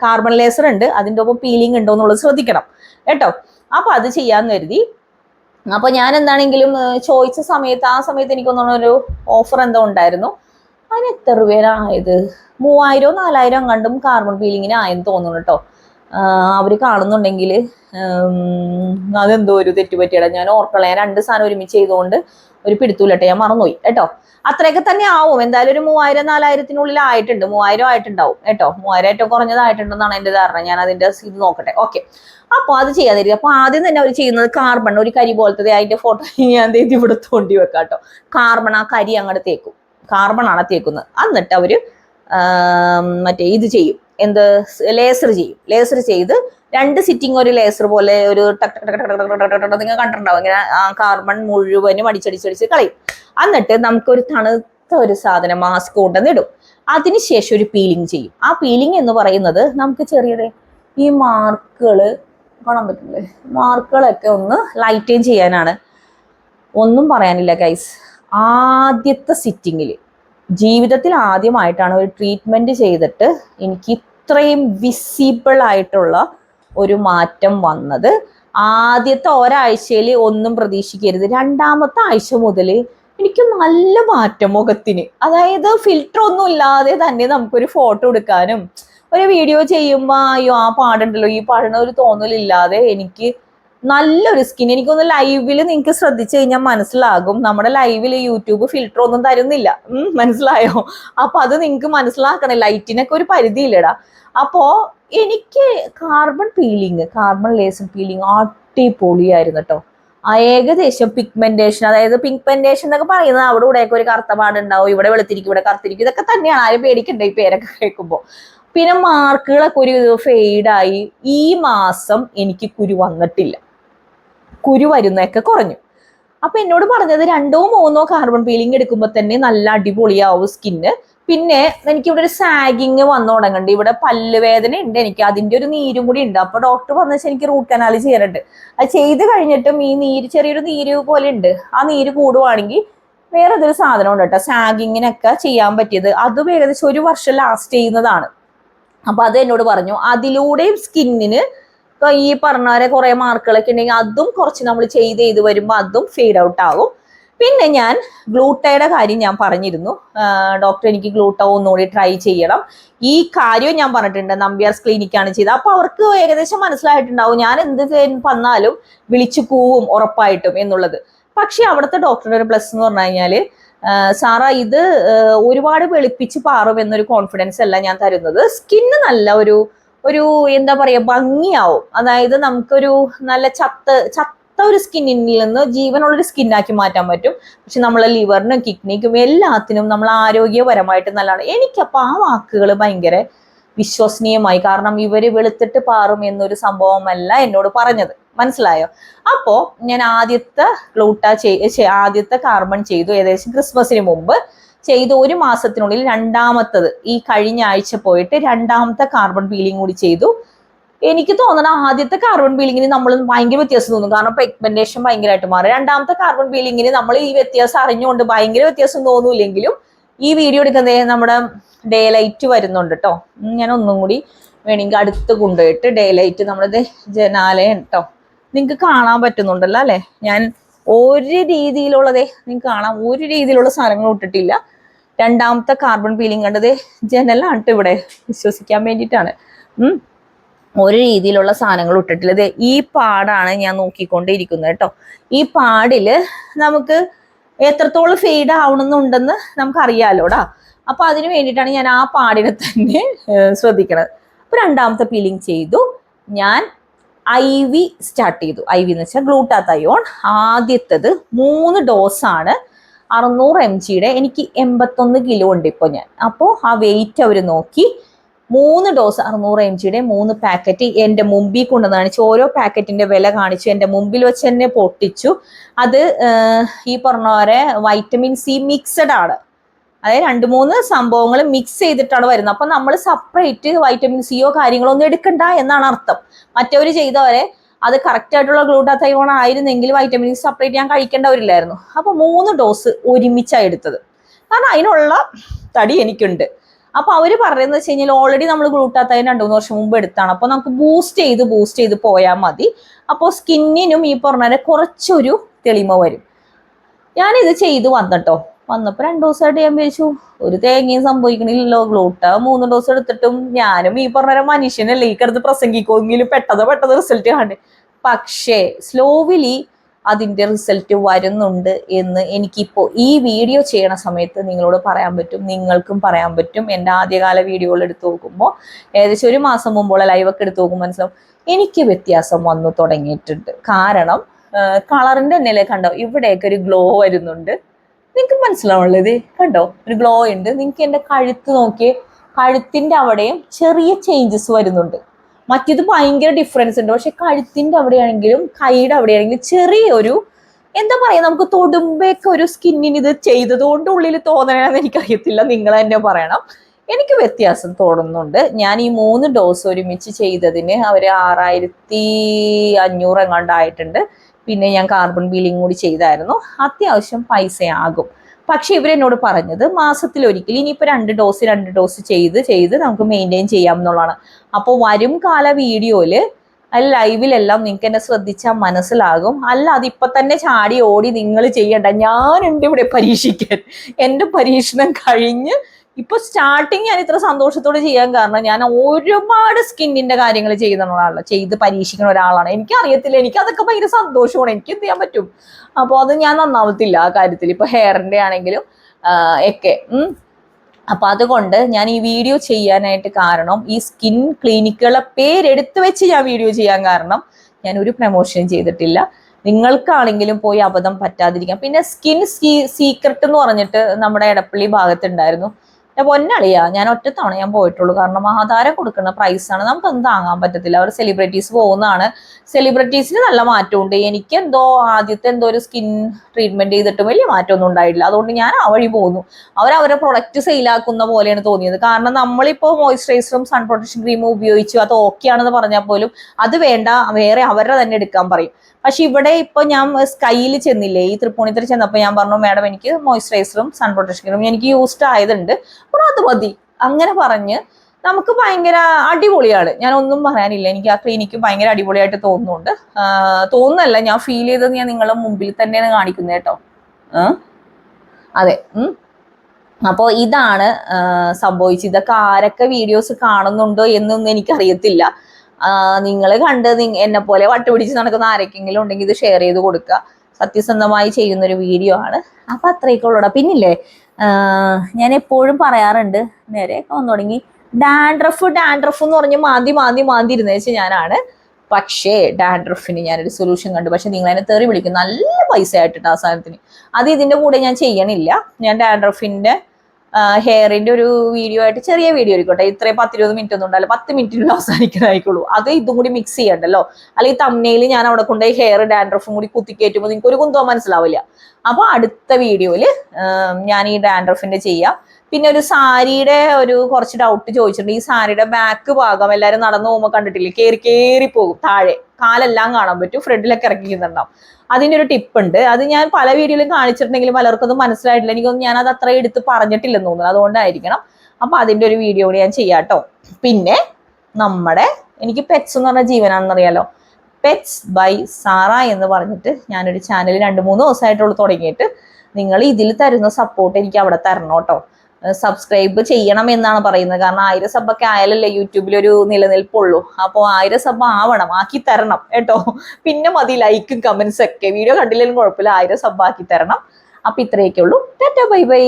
carbon laser ഉണ്ട് അതിന്റെ ഒപ്പം പീലിംഗ് ഉണ്ടോ എന്നുള്ളത് ശ്രദ്ധിക്കണം കേട്ടോ? അപ്പോൾ അത് ചെയ്യാന്ന് കരുതി. അപ്പോൾ ഞാൻ എന്താണെങ്കിലും ചോദിച്ച സമയത്ത് ആ സമയത്ത് എനിക്ക് തോന്നുന്നു ഒരു ഓഫർ എന്തോ ഉണ്ടായിരുന്നു. അതിന് എത്ര രൂപയായത് മൂവായിരവും നാലായിരവും കണ്ടും കാർബൺ പീലിങ്ങിന് ആയെന്ന് തോന്നുന്നു കേട്ടോ. അവർ കാണുന്നുണ്ടെങ്കിൽ അതെന്തോ ഒരു തെറ്റുപറ്റിയടാ. ഞാൻ ഓർക്കളയാൻ രണ്ട് സാധനം ഒരുമിച്ച് ചെയ്തുകൊണ്ട് ഒരു പിടുത്തൂലട്ടെ ഞാൻ മറന്നുപോയി കേട്ടോ? അത്രയൊക്കെ തന്നെ ആവും. എന്തായാലും ഒരു മൂവായിരം നാലായിരത്തിനുള്ളിൽ ആയിട്ടുണ്ട്. മൂവായിരം ആയിട്ടുണ്ടാവും കേട്ടോ? മൂവായിരം ഏറ്റവും കുറഞ്ഞതായിട്ടുണ്ടെന്നാണ് എന്റെ ധാരണ. ഞാൻ അതിന്റെ ഇത് നോക്കട്ടെ. ഓക്കെ. അപ്പോൾ അത് ചെയ്യാതിരിക്കും അപ്പോൾ ആദ്യം തന്നെ അവർ ചെയ്യുന്നത് കാർബൺ ഒരു കരി പോലത്തെ അതിന്റെ ഫോട്ടോ ഞാൻ ഇവിടെ തോണ്ടി വെക്കാം കേട്ടോ. കാർബൺ ആ കരി അങ്ങോട്ട് തേക്കും. കാർബൺ ആണ് തേക്കുന്നത്. എന്നിട്ട് അവർ മറ്റേ ഇത് ചെയ്യും. എന്ത്? ലേസർ ചെയ്യും. ലേസർ ചെയ്ത് രണ്ട് സിറ്റിംഗ് ഒരു ലേസർ പോലെ ഒരു ടക് ടക് ടക് ടക് ടക് ടക്ക് നിങ്ങൾ കണ്ടിട്ടുണ്ടാവും. ഇങ്ങനെ ആ കാർബൺ മുഴുവനും അടിച്ചടിച്ചടിച്ച് കളയും. എന്നിട്ട് നമുക്കൊരു തണുത്ത ഒരു സാധനം മാസ്ക് കൊണ്ടുവന്ന് ഇടും. അതിനുശേഷം ഒരു പീലിംഗ് ചെയ്യും. ആ പീലിംഗ് എന്ന് പറയുന്നത് നമുക്ക് ചെറിയത് ഈ മാർക്കുകൾ കാണാൻ പറ്റില്ലേ? മാർക്കുകളൊക്കെ ഒന്ന് ലൈറ്റൈൻ ചെയ്യാനാണ്. ഒന്നും പറയാനില്ല ഗൈസ് ആദ്യത്തെ സിറ്റിങ്ങിൽ ജീവിതത്തിൽ ആദ്യമായിട്ടാണ് ഒരു ട്രീറ്റ്മെന്റ് ചെയ്തിട്ട് എനിക്ക് ഇത്രയും വിസിബിൾ ആയിട്ടുള്ള ഒരു മാറ്റം വന്നത്. ആദ്യത്തെ ഒരാഴ്ചയിൽ ഒന്നും പ്രതീക്ഷിക്കരുത്. രണ്ടാമത്തെ ആഴ്ച മുതൽ എനിക്ക് നല്ല മാറ്റം മുഖത്തിന്. അതായത് ഫിൽറ്റർ ഒന്നും ഇല്ലാതെ തന്നെ നമുക്കൊരു ഫോട്ടോ എടുക്കാനും ഒരു വീഡിയോ ചെയ്യുമ്പോൾ അയ്യോ ആ പാടുണ്ടല്ലോ ഈ പാടുന്ന ഒരു തോന്നലില്ലാതെ എനിക്ക് നല്ലൊരു സ്കിൻ എനിക്കൊന്ന് ലൈവിൽ നിങ്ങൾക്ക് ശ്രദ്ധിച്ചു കഴിഞ്ഞാൽ മനസ്സിലാകും. നമ്മുടെ ലൈവിൽ യൂട്യൂബ് ഫിൽറ്റർ ഒന്നും തരുന്നില്ല. മനസ്സിലായോ? അപ്പൊ അത് നിങ്ങൾക്ക് മനസ്സിലാക്കണം. ലൈറ്റിനൊക്കെ ഒരു പരിധിയില്ലടാ. അപ്പോ എനിക്ക് carbon peeling carbon laser peeling അടിപൊളിയായിരുന്നു കേട്ടോ ഏകദേശം പിഗ്മെന്റേഷൻ അതായത് പിഗ്മെന്റേഷൻ എന്നൊക്കെ പറയുന്നത് അവിടെ ഇവിടെയൊക്കെ ഒരു കറുത്ത പാടുണ്ടാവും. ഇവിടെ വെളുത്തിരിക്കും ഇവിടെ കറുത്തിരിക്കും. ഇതൊക്കെ തന്നെയാണ്. ആരും പേടിക്കണ്ട ഈ പേരൊക്കെ കേൾക്കുമ്പോൾ പിന്നെ മാർക്കുകളൊക്കെ ഒരു ഫെയ്ഡായി ഈ മാസം എനിക്ക് കുരു വന്നിട്ടില്ല. കുരു വരുന്നതൊക്കെ കുറഞ്ഞു. അപ്പൊ എന്നോട് പറഞ്ഞത് രണ്ടോ മൂന്നോ കാർബൺ പീലിംഗ് എടുക്കുമ്പോൾ തന്നെ നല്ല അടിപൊളിയാവും സ്കിന്ന് പിന്നെ എനിക്ക് ഇവിടെ ഒരു സാഗിങ് വന്നു തുടങ്ങുന്നുണ്ട് ഇവിടെ പല്ല് വേദന ഉണ്ട് എനിക്ക്. അതിന്റെ ഒരു നീരും കൂടി ഉണ്ട്. അപ്പൊ ഡോക്ടർ പറഞ്ഞു വെച്ചാൽ എനിക്ക് റൂട്ട് കനാൽ ചെയ്യാനുണ്ട്. അത് ചെയ്ത് കഴിഞ്ഞിട്ടും ഈ നീര് ചെറിയൊരു നീര് പോലെ ഉണ്ട്. ആ നീര് കൂടുവാണെങ്കിൽ വേറെ ഏതൊരു സാധനം ഉണ്ട് കേട്ടോ സാഗിങ്ങിനൊക്കെ ചെയ്യാൻ പറ്റിയത്. അതും ഏകദേശം ഒരു വർഷം ലാസ്റ്റ് ചെയ്യുന്നതാണ്. അപ്പൊ അത് എന്നോട് പറഞ്ഞു. അതിലൂടെയും സ്കിന്നിന് ഇപ്പൊ ഈ പറഞ്ഞവരെ കുറെ മാർക്കുകളൊക്കെ ഉണ്ടെങ്കിൽ അതും കുറച്ച് നമ്മൾ ചെയ്ത് ചെയ്ത് വരുമ്പോൾ അതും ഫെയ്ഡ് ഔട്ട് ആകും പിന്നെ ഞാൻ ഗ്ലൂട്ടയുടെ കാര്യം ഞാൻ പറഞ്ഞിരുന്നു. ഡോക്ടർ എനിക്ക് ഗ്ലൂട്ട ഒന്നുകൂടി ട്രൈ ചെയ്യണം. ഈ കാര്യവും ഞാൻ പറഞ്ഞിട്ടുണ്ട്. നമ്പ്യാർസ് ക്ലിനിക്കാണ് ചെയ്തത്. അപ്പൊ അവർക്ക് ഏകദേശം മനസ്സിലായിട്ടുണ്ടാവും ഞാൻ എന്ത് വന്നാലും വിളിച്ചു കൂവും ഉറപ്പായിട്ടും എന്നുള്ളത്. പക്ഷെ അവിടുത്തെ ഡോക്ടറുടെ ഒരു പ്ലസ് എന്ന് പറഞ്ഞു കഴിഞ്ഞാൽ സാറ ഇത് ഒരുപാട് വെളുപ്പിച്ച് പാറും എന്നൊരു കോൺഫിഡൻസ് അല്ല ഞാൻ തരുന്നത്. സ്കിന്ന് നല്ല ഒരു ഒരു എന്താ പറയാ ഭംഗിയാവും. അതായത് നമുക്കൊരു നല്ല ചത്ത് ചത്ത ഒരു സ്കിന്നിൽ നിന്ന് ജീവനുള്ളൊരു സ്കിന്നാക്കി മാറ്റാൻ പറ്റും. പക്ഷെ നമ്മളെ ലിവറിനും കിഡ്നിക്കും എല്ലാത്തിനും നമ്മൾ ആരോഗ്യപരമായിട്ട് നല്ലതാണ്. എനിക്കപ്പോൾ ആ വാക്കുകൾ ഭയങ്കര വിശ്വസനീയമായി. കാരണം ഇവർ വെളുത്തിട്ട് പാറും എന്നൊരു സംഭവമല്ല എന്നോട് പറഞ്ഞത്. മനസ്സിലായോ? അപ്പോ ഞാൻ ആദ്യത്തെ ഗ്ലൂട്ട ചെയ് ആദ്യത്തെ കാർബൺ ചെയ്തു. ഏകദേശം ക്രിസ്മസിന് മുമ്പ് ചെയ്തു ഒരു മാസത്തിനുള്ളിൽ രണ്ടാമത്തത് ഈ കഴിഞ്ഞ ആഴ്ച പോയിട്ട് രണ്ടാമത്തെ കാർബൺ ബീലിംഗ് കൂടി ചെയ്തു. എനിക്ക് തോന്നണ ആദ്യത്തെ കാർബൺ പീലിങ്ങിന് നമ്മൾ ഭയങ്കര വ്യത്യാസം തോന്നും. കാരണം പെഗ്മെന്റേഷൻ ഭയങ്കരമായിട്ട് മാറും. രണ്ടാമത്തെ കാർബൺ പീലിങ്ങിന് നമ്മൾ ഈ വ്യത്യാസം അറിഞ്ഞുകൊണ്ട് ഭയങ്കര വ്യത്യാസം തോന്നൂലെങ്കിലും ഈ വീഡിയോ എടുക്കുന്നത് നമ്മുടെ ഡേ ലൈറ്റ് വരുന്നുണ്ട് കേട്ടോ ഞാൻ ഒന്നും കൂടി വേണമെങ്കിൽ അടുത്ത് കൊണ്ടുപോയിട്ട് ഡേ ലൈറ്റ് നമ്മുടെ ജനാലയം കേട്ടോ നിങ്ങൾക്ക് കാണാൻ പറ്റുന്നുണ്ടല്ലോ അല്ലേ? ഞാൻ ഒരു രീതിയിലുള്ളതേ നിങ്ങൾക്ക് കാണാം. ഒരു രീതിയിലുള്ള സാധനങ്ങൾ ഇട്ടിട്ടില്ല. രണ്ടാമത്തെ കാർബൺ പീലിംഗ് കണ്ടത് ജനലാണ് കേട്ടോ ഇവിടെ വിശ്വസിക്കാൻ വേണ്ടിയിട്ടാണ്. ഒരു രീതിയിലുള്ള സാധനങ്ങൾ ഇട്ടിട്ടില്ല. ഈ പാടാണ് ഞാൻ നോക്കിക്കൊണ്ടിരിക്കുന്നത് കേട്ടോ ഈ പാടിൽ നമുക്ക് എത്രത്തോളം ഫെയ്ഡ് ആവണമെന്നുണ്ടെന്ന് നമുക്കറിയാലോടാ. അപ്പൊ അതിനു വേണ്ടിയിട്ടാണ് ഞാൻ ആ പാടിനെ തന്നെ ശ്രദ്ധിക്കണത്. അപ്പൊ രണ്ടാമത്തെ പീലിംഗ് ചെയ്തു. ഞാൻ ഐ വി സ്റ്റാർട്ട് ചെയ്തു. ഐ വി എന്ന് വെച്ചാൽ ഗ്ലൂട്ടാത്തയോൺ ആദ്യത്തത് മൂന്ന് ഡോസാണ് അറുന്നൂറ് എം ജിയുടെ എനിക്ക് എൺപത്തൊന്ന് കിലോ ഉണ്ട് ഇപ്പോൾ ഞാൻ. അപ്പോൾ ആ വെയിറ്റ് അവർ നോക്കി. മൂന്ന് ഡോസ് അറുന്നൂറ് എം ജിയുടെ മൂന്ന് പാക്കറ്റ് എന്റെ മുമ്പിൽ കൊണ്ടുവന്ന് കാണിച്ചു. ഓരോ പാക്കറ്റിന്റെ വില കാണിച്ചു. എന്റെ മുമ്പിൽ വെച്ച് തന്നെ പൊട്ടിച്ചു. അത് ഈ പറഞ്ഞ പോലെ വൈറ്റമിൻ സി മിക്സഡ് ആണ്. അതായത് രണ്ട് മൂന്ന് സംഭവങ്ങൾ മിക്സ് ചെയ്തിട്ടാണ് വരുന്നത്. അപ്പൊ നമ്മൾ സെപ്പറേറ്റ് വൈറ്റമിൻ സിയോ കാര്യങ്ങളോ ഒന്നും എടുക്കണ്ട എന്നാണ് അർത്ഥം. മറ്റവർ ചെയ്തവരെ അത് കറക്റ്റ് ആയിട്ടുള്ള ഗ്ലൂട്ടാത്തൈവോൺ ആയിരുന്നെങ്കിൽ വൈറ്റമിൻ സി സെപ്പറേറ്റ് ഞാൻ കഴിക്കേണ്ടവരില്ലായിരുന്നു. അപ്പൊ മൂന്ന് ഡോസ് ഒരുമിച്ചാണ് എടുത്തത്. കാരണം അതിനുള്ള തടി എനിക്കുണ്ട്. അപ്പൊ അവർ പറയുന്നത് വെച്ച് കഴിഞ്ഞാൽ ഓൾറെഡി നമ്മൾ ഗ്ലൂട്ടാത്തൈൻ രണ്ടു മൂന്ന് വർഷം മുമ്പ് എടുത്താണ്. അപ്പൊ നമുക്ക് ബൂസ്റ്റ് ചെയ്ത് ബൂസ്റ്റ് ചെയ്ത് പോയാൽ മതി. അപ്പോൾ സ്കിന്നിനും ഈ പറഞ്ഞ കുറച്ചൊരു തെളിമ വരും. ഞാനിത് ചെയ്തു വന്നിട്ടോ. വന്നപ്പോൾ രണ്ടു ദിവസമായിട്ട് ഞാൻ വിചാരിച്ചു ഒരു തേങ്ങയും സംഭവിക്കണില്ലല്ലോ ഗ്ലൂട്ട മൂന്ന് ഡോസ് എടുത്തിട്ടും ഞാനും ഈ പറഞ്ഞ മനുഷ്യനല്ലേ ഈ കിടന്ന് പ്രസംഗിക്കുമെങ്കിലും പെട്ടെന്ന് പെട്ടെന്ന് റിസൾട്ട് കണ്ട്. പക്ഷേ സ്ലോവിലി അതിന്റെ റിസൾട്ട് വരുന്നുണ്ട് എന്ന് എനിക്കിപ്പോൾ ഈ വീഡിയോ ചെയ്യണ സമയത്ത് നിങ്ങളോട് പറയാൻ പറ്റും നിങ്ങൾക്കും പറയാൻ പറ്റും. എന്റെ ആദ്യകാല വീഡിയോകൾ എടുത്തു നോക്കുമ്പോൾ ഏകദേശം ഒരു മാസം മുമ്പുള്ള ലൈവൊക്കെ എടുത്തു നോക്കുമ്പോൾ മനസ്സിലാവും എനിക്ക് വ്യത്യാസം വന്നു തുടങ്ങിയിട്ടുണ്ട്. കാരണം കളറിന്റെ തന്നെ കണ്ടോ ഇവിടെയൊക്കെ ഒരു ഗ്ലോ വരുന്നുണ്ട്. നിങ്ങൾക്ക് മനസ്സിലാവുള്ളത് കണ്ടോ? ഒരു ഗ്ലോ ഉണ്ട്. നിങ്ങൾക്ക് എന്റെ കഴുത്ത് നോക്കിയേ. കഴുത്തിന്റെ അവിടെയും ചെറിയ ചേഞ്ചസ് വരുന്നുണ്ട്. മറ്റേത് ഭയങ്കര ഡിഫറൻസ് ഉണ്ട്. പക്ഷെ കഴുത്തിന്റെ അവിടെയാണെങ്കിലും കൈയുടെ അവിടെയാണെങ്കിലും ചെറിയൊരു എന്താ പറയാ നമുക്ക് തൊടുമ്പൊക്കെ ഒരു സ്കിന്നിന് ഇത് ചെയ്തതുകൊണ്ട് ഉള്ളിൽ തോന്നണമെന്ന് എനിക്കറിയത്തില്ല. നിങ്ങൾ തന്നെ പറയണം. എനിക്ക് വ്യത്യാസം തോന്നുന്നുണ്ട്. ഞാൻ ഈ മൂന്ന് ഡോസ് ഒരുമിച്ച് ചെയ്തതിന് അവർ ആറായിരത്തി അഞ്ഞൂറ് എങ്ങാണ്ടായിട്ടുണ്ട്. പിന്നെ ഞാൻ കാർബൺ ബീലിംഗ് കൂടി ചെയ്തായിരുന്നു. അത്യാവശ്യം പൈസയാകും. പക്ഷെ ഇവരെന്നോട് പറഞ്ഞത് മാസത്തിൽ ഒരിക്കൽ ഇനിയിപ്പോൾ രണ്ട് ഡോസ് രണ്ട് ഡോസ് ചെയ്ത് ചെയ്ത് നമുക്ക് മെയിന്റെയിൻ ചെയ്യാം എന്നുള്ളതാണ്. അപ്പോൾ വരും കാല വീഡിയോയിൽ ലൈവിലെല്ലാം നിങ്ങൾക്ക് എന്നെ ശ്രദ്ധിച്ചാൽ മനസ്സിലാകും. അല്ല അതിപ്പോ തന്നെ ചാടി ഓടി നിങ്ങൾ ചെയ്യണ്ട. ഞാനുണ്ട് ഇവിടെ പരീക്ഷിക്കാൻ. എന്റെ പരീക്ഷണം കഴിഞ്ഞ് ഇപ്പൊ സ്റ്റാർട്ടിങ് ഞാൻ ഇത്ര സന്തോഷത്തോടെ ചെയ്യാൻ കാരണം ഞാൻ ഒരുപാട് സ്കിന്നിന്റെ കാര്യങ്ങൾ ചെയ്യുന്ന ഒരാളാണ്. ചെയ്ത് പരീക്ഷിക്കുന്ന ഒരാളാണ്. എനിക്ക് അറിയത്തില്ല എനിക്ക് അതൊക്കെ ഭയങ്കര സന്തോഷമാണ്. എനിക്ക് എന്ത് ചെയ്യാൻ പറ്റും? അപ്പോൾ അത് ഞാൻ നന്നാവത്തില്ല ആ കാര്യത്തിൽ. ഇപ്പൊ ഹെയറിന്റെ ആണെങ്കിലും ഒക്കെ. അപ്പൊ അതുകൊണ്ട് ഞാൻ ഈ വീഡിയോ ചെയ്യാനായിട്ട് കാരണം ഈ സ്കിൻ ക്ലിനിക്കുകളെ പേരെടുത്ത് വെച്ച് ഞാൻ വീഡിയോ ചെയ്യാൻ കാരണം ഞാൻ ഒരു പ്രൊമോഷൻ ചെയ്തിട്ടില്ല. നിങ്ങൾക്കാണെങ്കിലും പോയി അബദ്ധം പറ്റാതിരിക്കാം. പിന്നെ സ്കിൻ സീക്രട്ട് എന്ന് പറഞ്ഞിട്ട് നമ്മുടെ എടപ്പള്ളി ഭാഗത്തുണ്ടായിരുന്നു. പൊന്നളിയാ ഞാൻ ഒറ്റ തവണ ഞാൻ പോയിട്ടുള്ളൂ. കാരണം ആധാരം കൊടുക്കുന്ന പ്രൈസാണ് നമുക്കൊന്നും താങ്ങാൻ പറ്റത്തില്ല. അവർ സെലിബ്രിറ്റീസ് പോകുന്നതാണ്. സെലിബ്രിറ്റീസിന് നല്ല മാറ്റമുണ്ട്. എനിക്ക് എന്തോ ആദ്യത്തെ എന്തോ ഒരു സ്കിൻ ട്രീറ്റ്മെന്റ് ചെയ്തിട്ടും വലിയ മാറ്റമൊന്നും ഉണ്ടായിട്ടില്ല. അതുകൊണ്ട് ഞാൻ ആ വഴി പോകുന്നു. അവർ അവരെ പ്രൊഡക്റ്റ് സെയിലാക്കുന്ന പോലെയാണ് തോന്നിയത്. കാരണം നമ്മളിപ്പോ മോയ്സ്ചറൈസറും സൺ പ്രൊട്ടക്ഷൻ ക്രീമും ഉപയോഗിച്ചു അത് ഓക്കെ ആണെന്ന് പറഞ്ഞാൽ പോലും അത് വേണ്ട. വേറെ അവരുടെ തന്നെ എടുക്കാൻ പറയും. പക്ഷെ ഇവിടെ ഇപ്പൊ ഞാൻ സ്കൈയിൽ ചെന്നില്ലേ ഈ തൃപ്പൂണിത്തറ ചെന്നപ്പോൾ ഞാൻ പറഞ്ഞു മാഡം എനിക്ക് മോയ്സ്ചറൈസറും സൺ പ്രൊട്ടക്ഷൻ ക്രീമും എനിക്ക് യൂസ്ഡ് ആയതുണ്ട്. അപ്പോൾ അത് മതി. അങ്ങനെ പറഞ്ഞ് നമുക്ക് ഭയങ്കര അടിപൊളിയാണ്. ഞാൻ ഒന്നും പറയാനില്ല. എനിക്ക് ആ ക്ലിനിക്ക് ഭയങ്കര അടിപൊളിയായിട്ട് തോന്നുന്നുണ്ട്. തോന്നുന്നല്ല ഞാൻ ഫീൽ ചെയ്തത് ഞാൻ നിങ്ങളെ മുമ്പിൽ തന്നെയാണ് കാണിക്കുന്നത് കേട്ടോ. അതെ. അപ്പോൾ ഇതാണ് സംഭവിച്ചത്. ഇതൊക്കെ ആരൊക്കെ വീഡിയോസ് കാണുന്നുണ്ടോ എന്നൊന്നും എനിക്കറിയത്തില്ല. നിങ്ങൾ കണ്ട് എന്നെ പോലെ വട്ടുപിടിച്ച് നടക്കുന്ന ആരൊക്കെങ്കിലും ഉണ്ടെങ്കിൽ ഇത് ഷെയർ ചെയ്ത് കൊടുക്കുക. സത്യസന്ധമായി ചെയ്യുന്ന ഒരു വീഡിയോ ആണ്. അപ്പൊ അത്രയൊക്കെ ഉള്ളൂടാ. പിന്നില്ലേ ഞാൻ എപ്പോഴും പറയാറുണ്ട് നേരെ വന്നു തുടങ്ങി. ഡാൻഡ്രഫ് ഡാൻഡ്രഫ് എന്ന് പറഞ്ഞ് മാന്തി മാന്തി മാന്തി ഇരുന്ന വെച്ച് ഞാനാണ്. പക്ഷേ ഡാൻഡ്രഫിന് ഞാനൊരു സൊല്യൂഷൻ കണ്ടു. പക്ഷെ നിങ്ങൾ അതിനെ തെറി വിളിക്കും. നല്ല പൈസ ആയിട്ടിട്ട് ആ സാധനത്തിന്. അത് ഇതിന്റെ കൂടെ ഞാൻ ചെയ്യണില്ല. ഞാൻ ഡാൻഡ്രഫിന്റെ ഹെയറിന്റെ ഒരു വീഡിയോ ആയിട്ട് ചെറിയ വീഡിയോ ആയിക്കോട്ടെ. ഇത്രയും പത്തിരുപത് മിനിറ്റ് ഒന്നും ഉണ്ടാവില്ല. പത്ത് മിനിറ്റിനുള്ളിൽ അവസാനിക്കുന്നതായിക്കോളൂ അത് ഇതും കൂടി മിക്സ് ചെയ്യണ്ടല്ലോ. അല്ലെങ്കിൽ തമ്മനയിൽ ഞാൻ അവിടെ കൊണ്ടുപോയി ഹെയർ ഡാൻഡ്രഫും കൂടി കുത്തിക്കയറ്റുമ്പോൾ നിങ്ങൾക്ക് ഒരു കുന്തോ മനസ്സിലാവില്ല. അപ്പൊ അടുത്ത വീഡിയോയിൽ ഞാൻ ഈ ഡാൻഡ്രഫിന്റെ ചെയ്യാം. പിന്നെ ഒരു സാരിയുടെ ഒരു കുറച്ച് ഡൗട്ട് ചോദിച്ചിട്ടുണ്ട്. ഈ സാരിയുടെ ബാക്ക് ഭാഗം എല്ലാവരും നടന്നു പോകുമ്പോൾ കണ്ടിട്ടില്ലേ? കയറി കയറി പോകും. താഴെ. കാലെല്ലാം കാണാൻ പറ്റും. ഫ്രണ്ടിലൊക്കെ ഇറക്കിക്കുന്നുണ്ടാവും അതിന്റെ ഒരു ടിപ്പ് ഉണ്ട്. അത് ഞാൻ പല വീഡിയോയിലും കാണിച്ചിട്ടുണ്ടെങ്കിലും പലർക്കും അത് മനസ്സിലായിട്ടില്ല. എനിക്കൊന്നും അത് അത്ര എടുത്ത് പറഞ്ഞിട്ടില്ലെന്ന് തോന്നുന്നു. അതുകൊണ്ടായിരിക്കണം. അപ്പൊ അതിന്റെ ഒരു വീഡിയോ കൂടി ഞാൻ ചെയ്യാട്ടോ പിന്നെ നമ്മുടെ എനിക്ക് പെറ്റ്സ് എന്ന് പറഞ്ഞ ജീവനാണെന്നറിയാലോ പെറ്റ്സ് ബൈ സാറ എന്ന് പറഞ്ഞിട്ട് ഞാനൊരു ചാനൽ രണ്ട് മൂന്ന് ദിവസമായിട്ടുള്ളൂ തുടങ്ങിയിട്ട്. നിങ്ങൾ ഇതിൽ തരുന്ന സപ്പോർട്ട് എനിക്ക് അവിടെ തരണം കേട്ടോ സബ്സ്ക്രൈബ് ചെയ്യണം എന്നാണ് പറയുന്നത്. കാരണം ആയിരം സബൊക്കെ ആയാലല്ലേ യൂട്യൂബിൽ ഒരു നിലനിൽപ്പുള്ളൂ. അപ്പോൾ ആയിരം സബ് ആവണം ആക്കി തരണം കേട്ടോ. പിന്നെ മതി ലൈക്കും കമന്റ്സ് ഒക്കെ. വീഡിയോ കണ്ടില്ലെങ്കിലും കുഴപ്പമില്ല. ആയിരം സബ് ആക്കി തരണം. അപ്പൊ ഇത്രയൊക്കെ ഉള്ളൂ ടാറ്റ ബൈ ബൈ.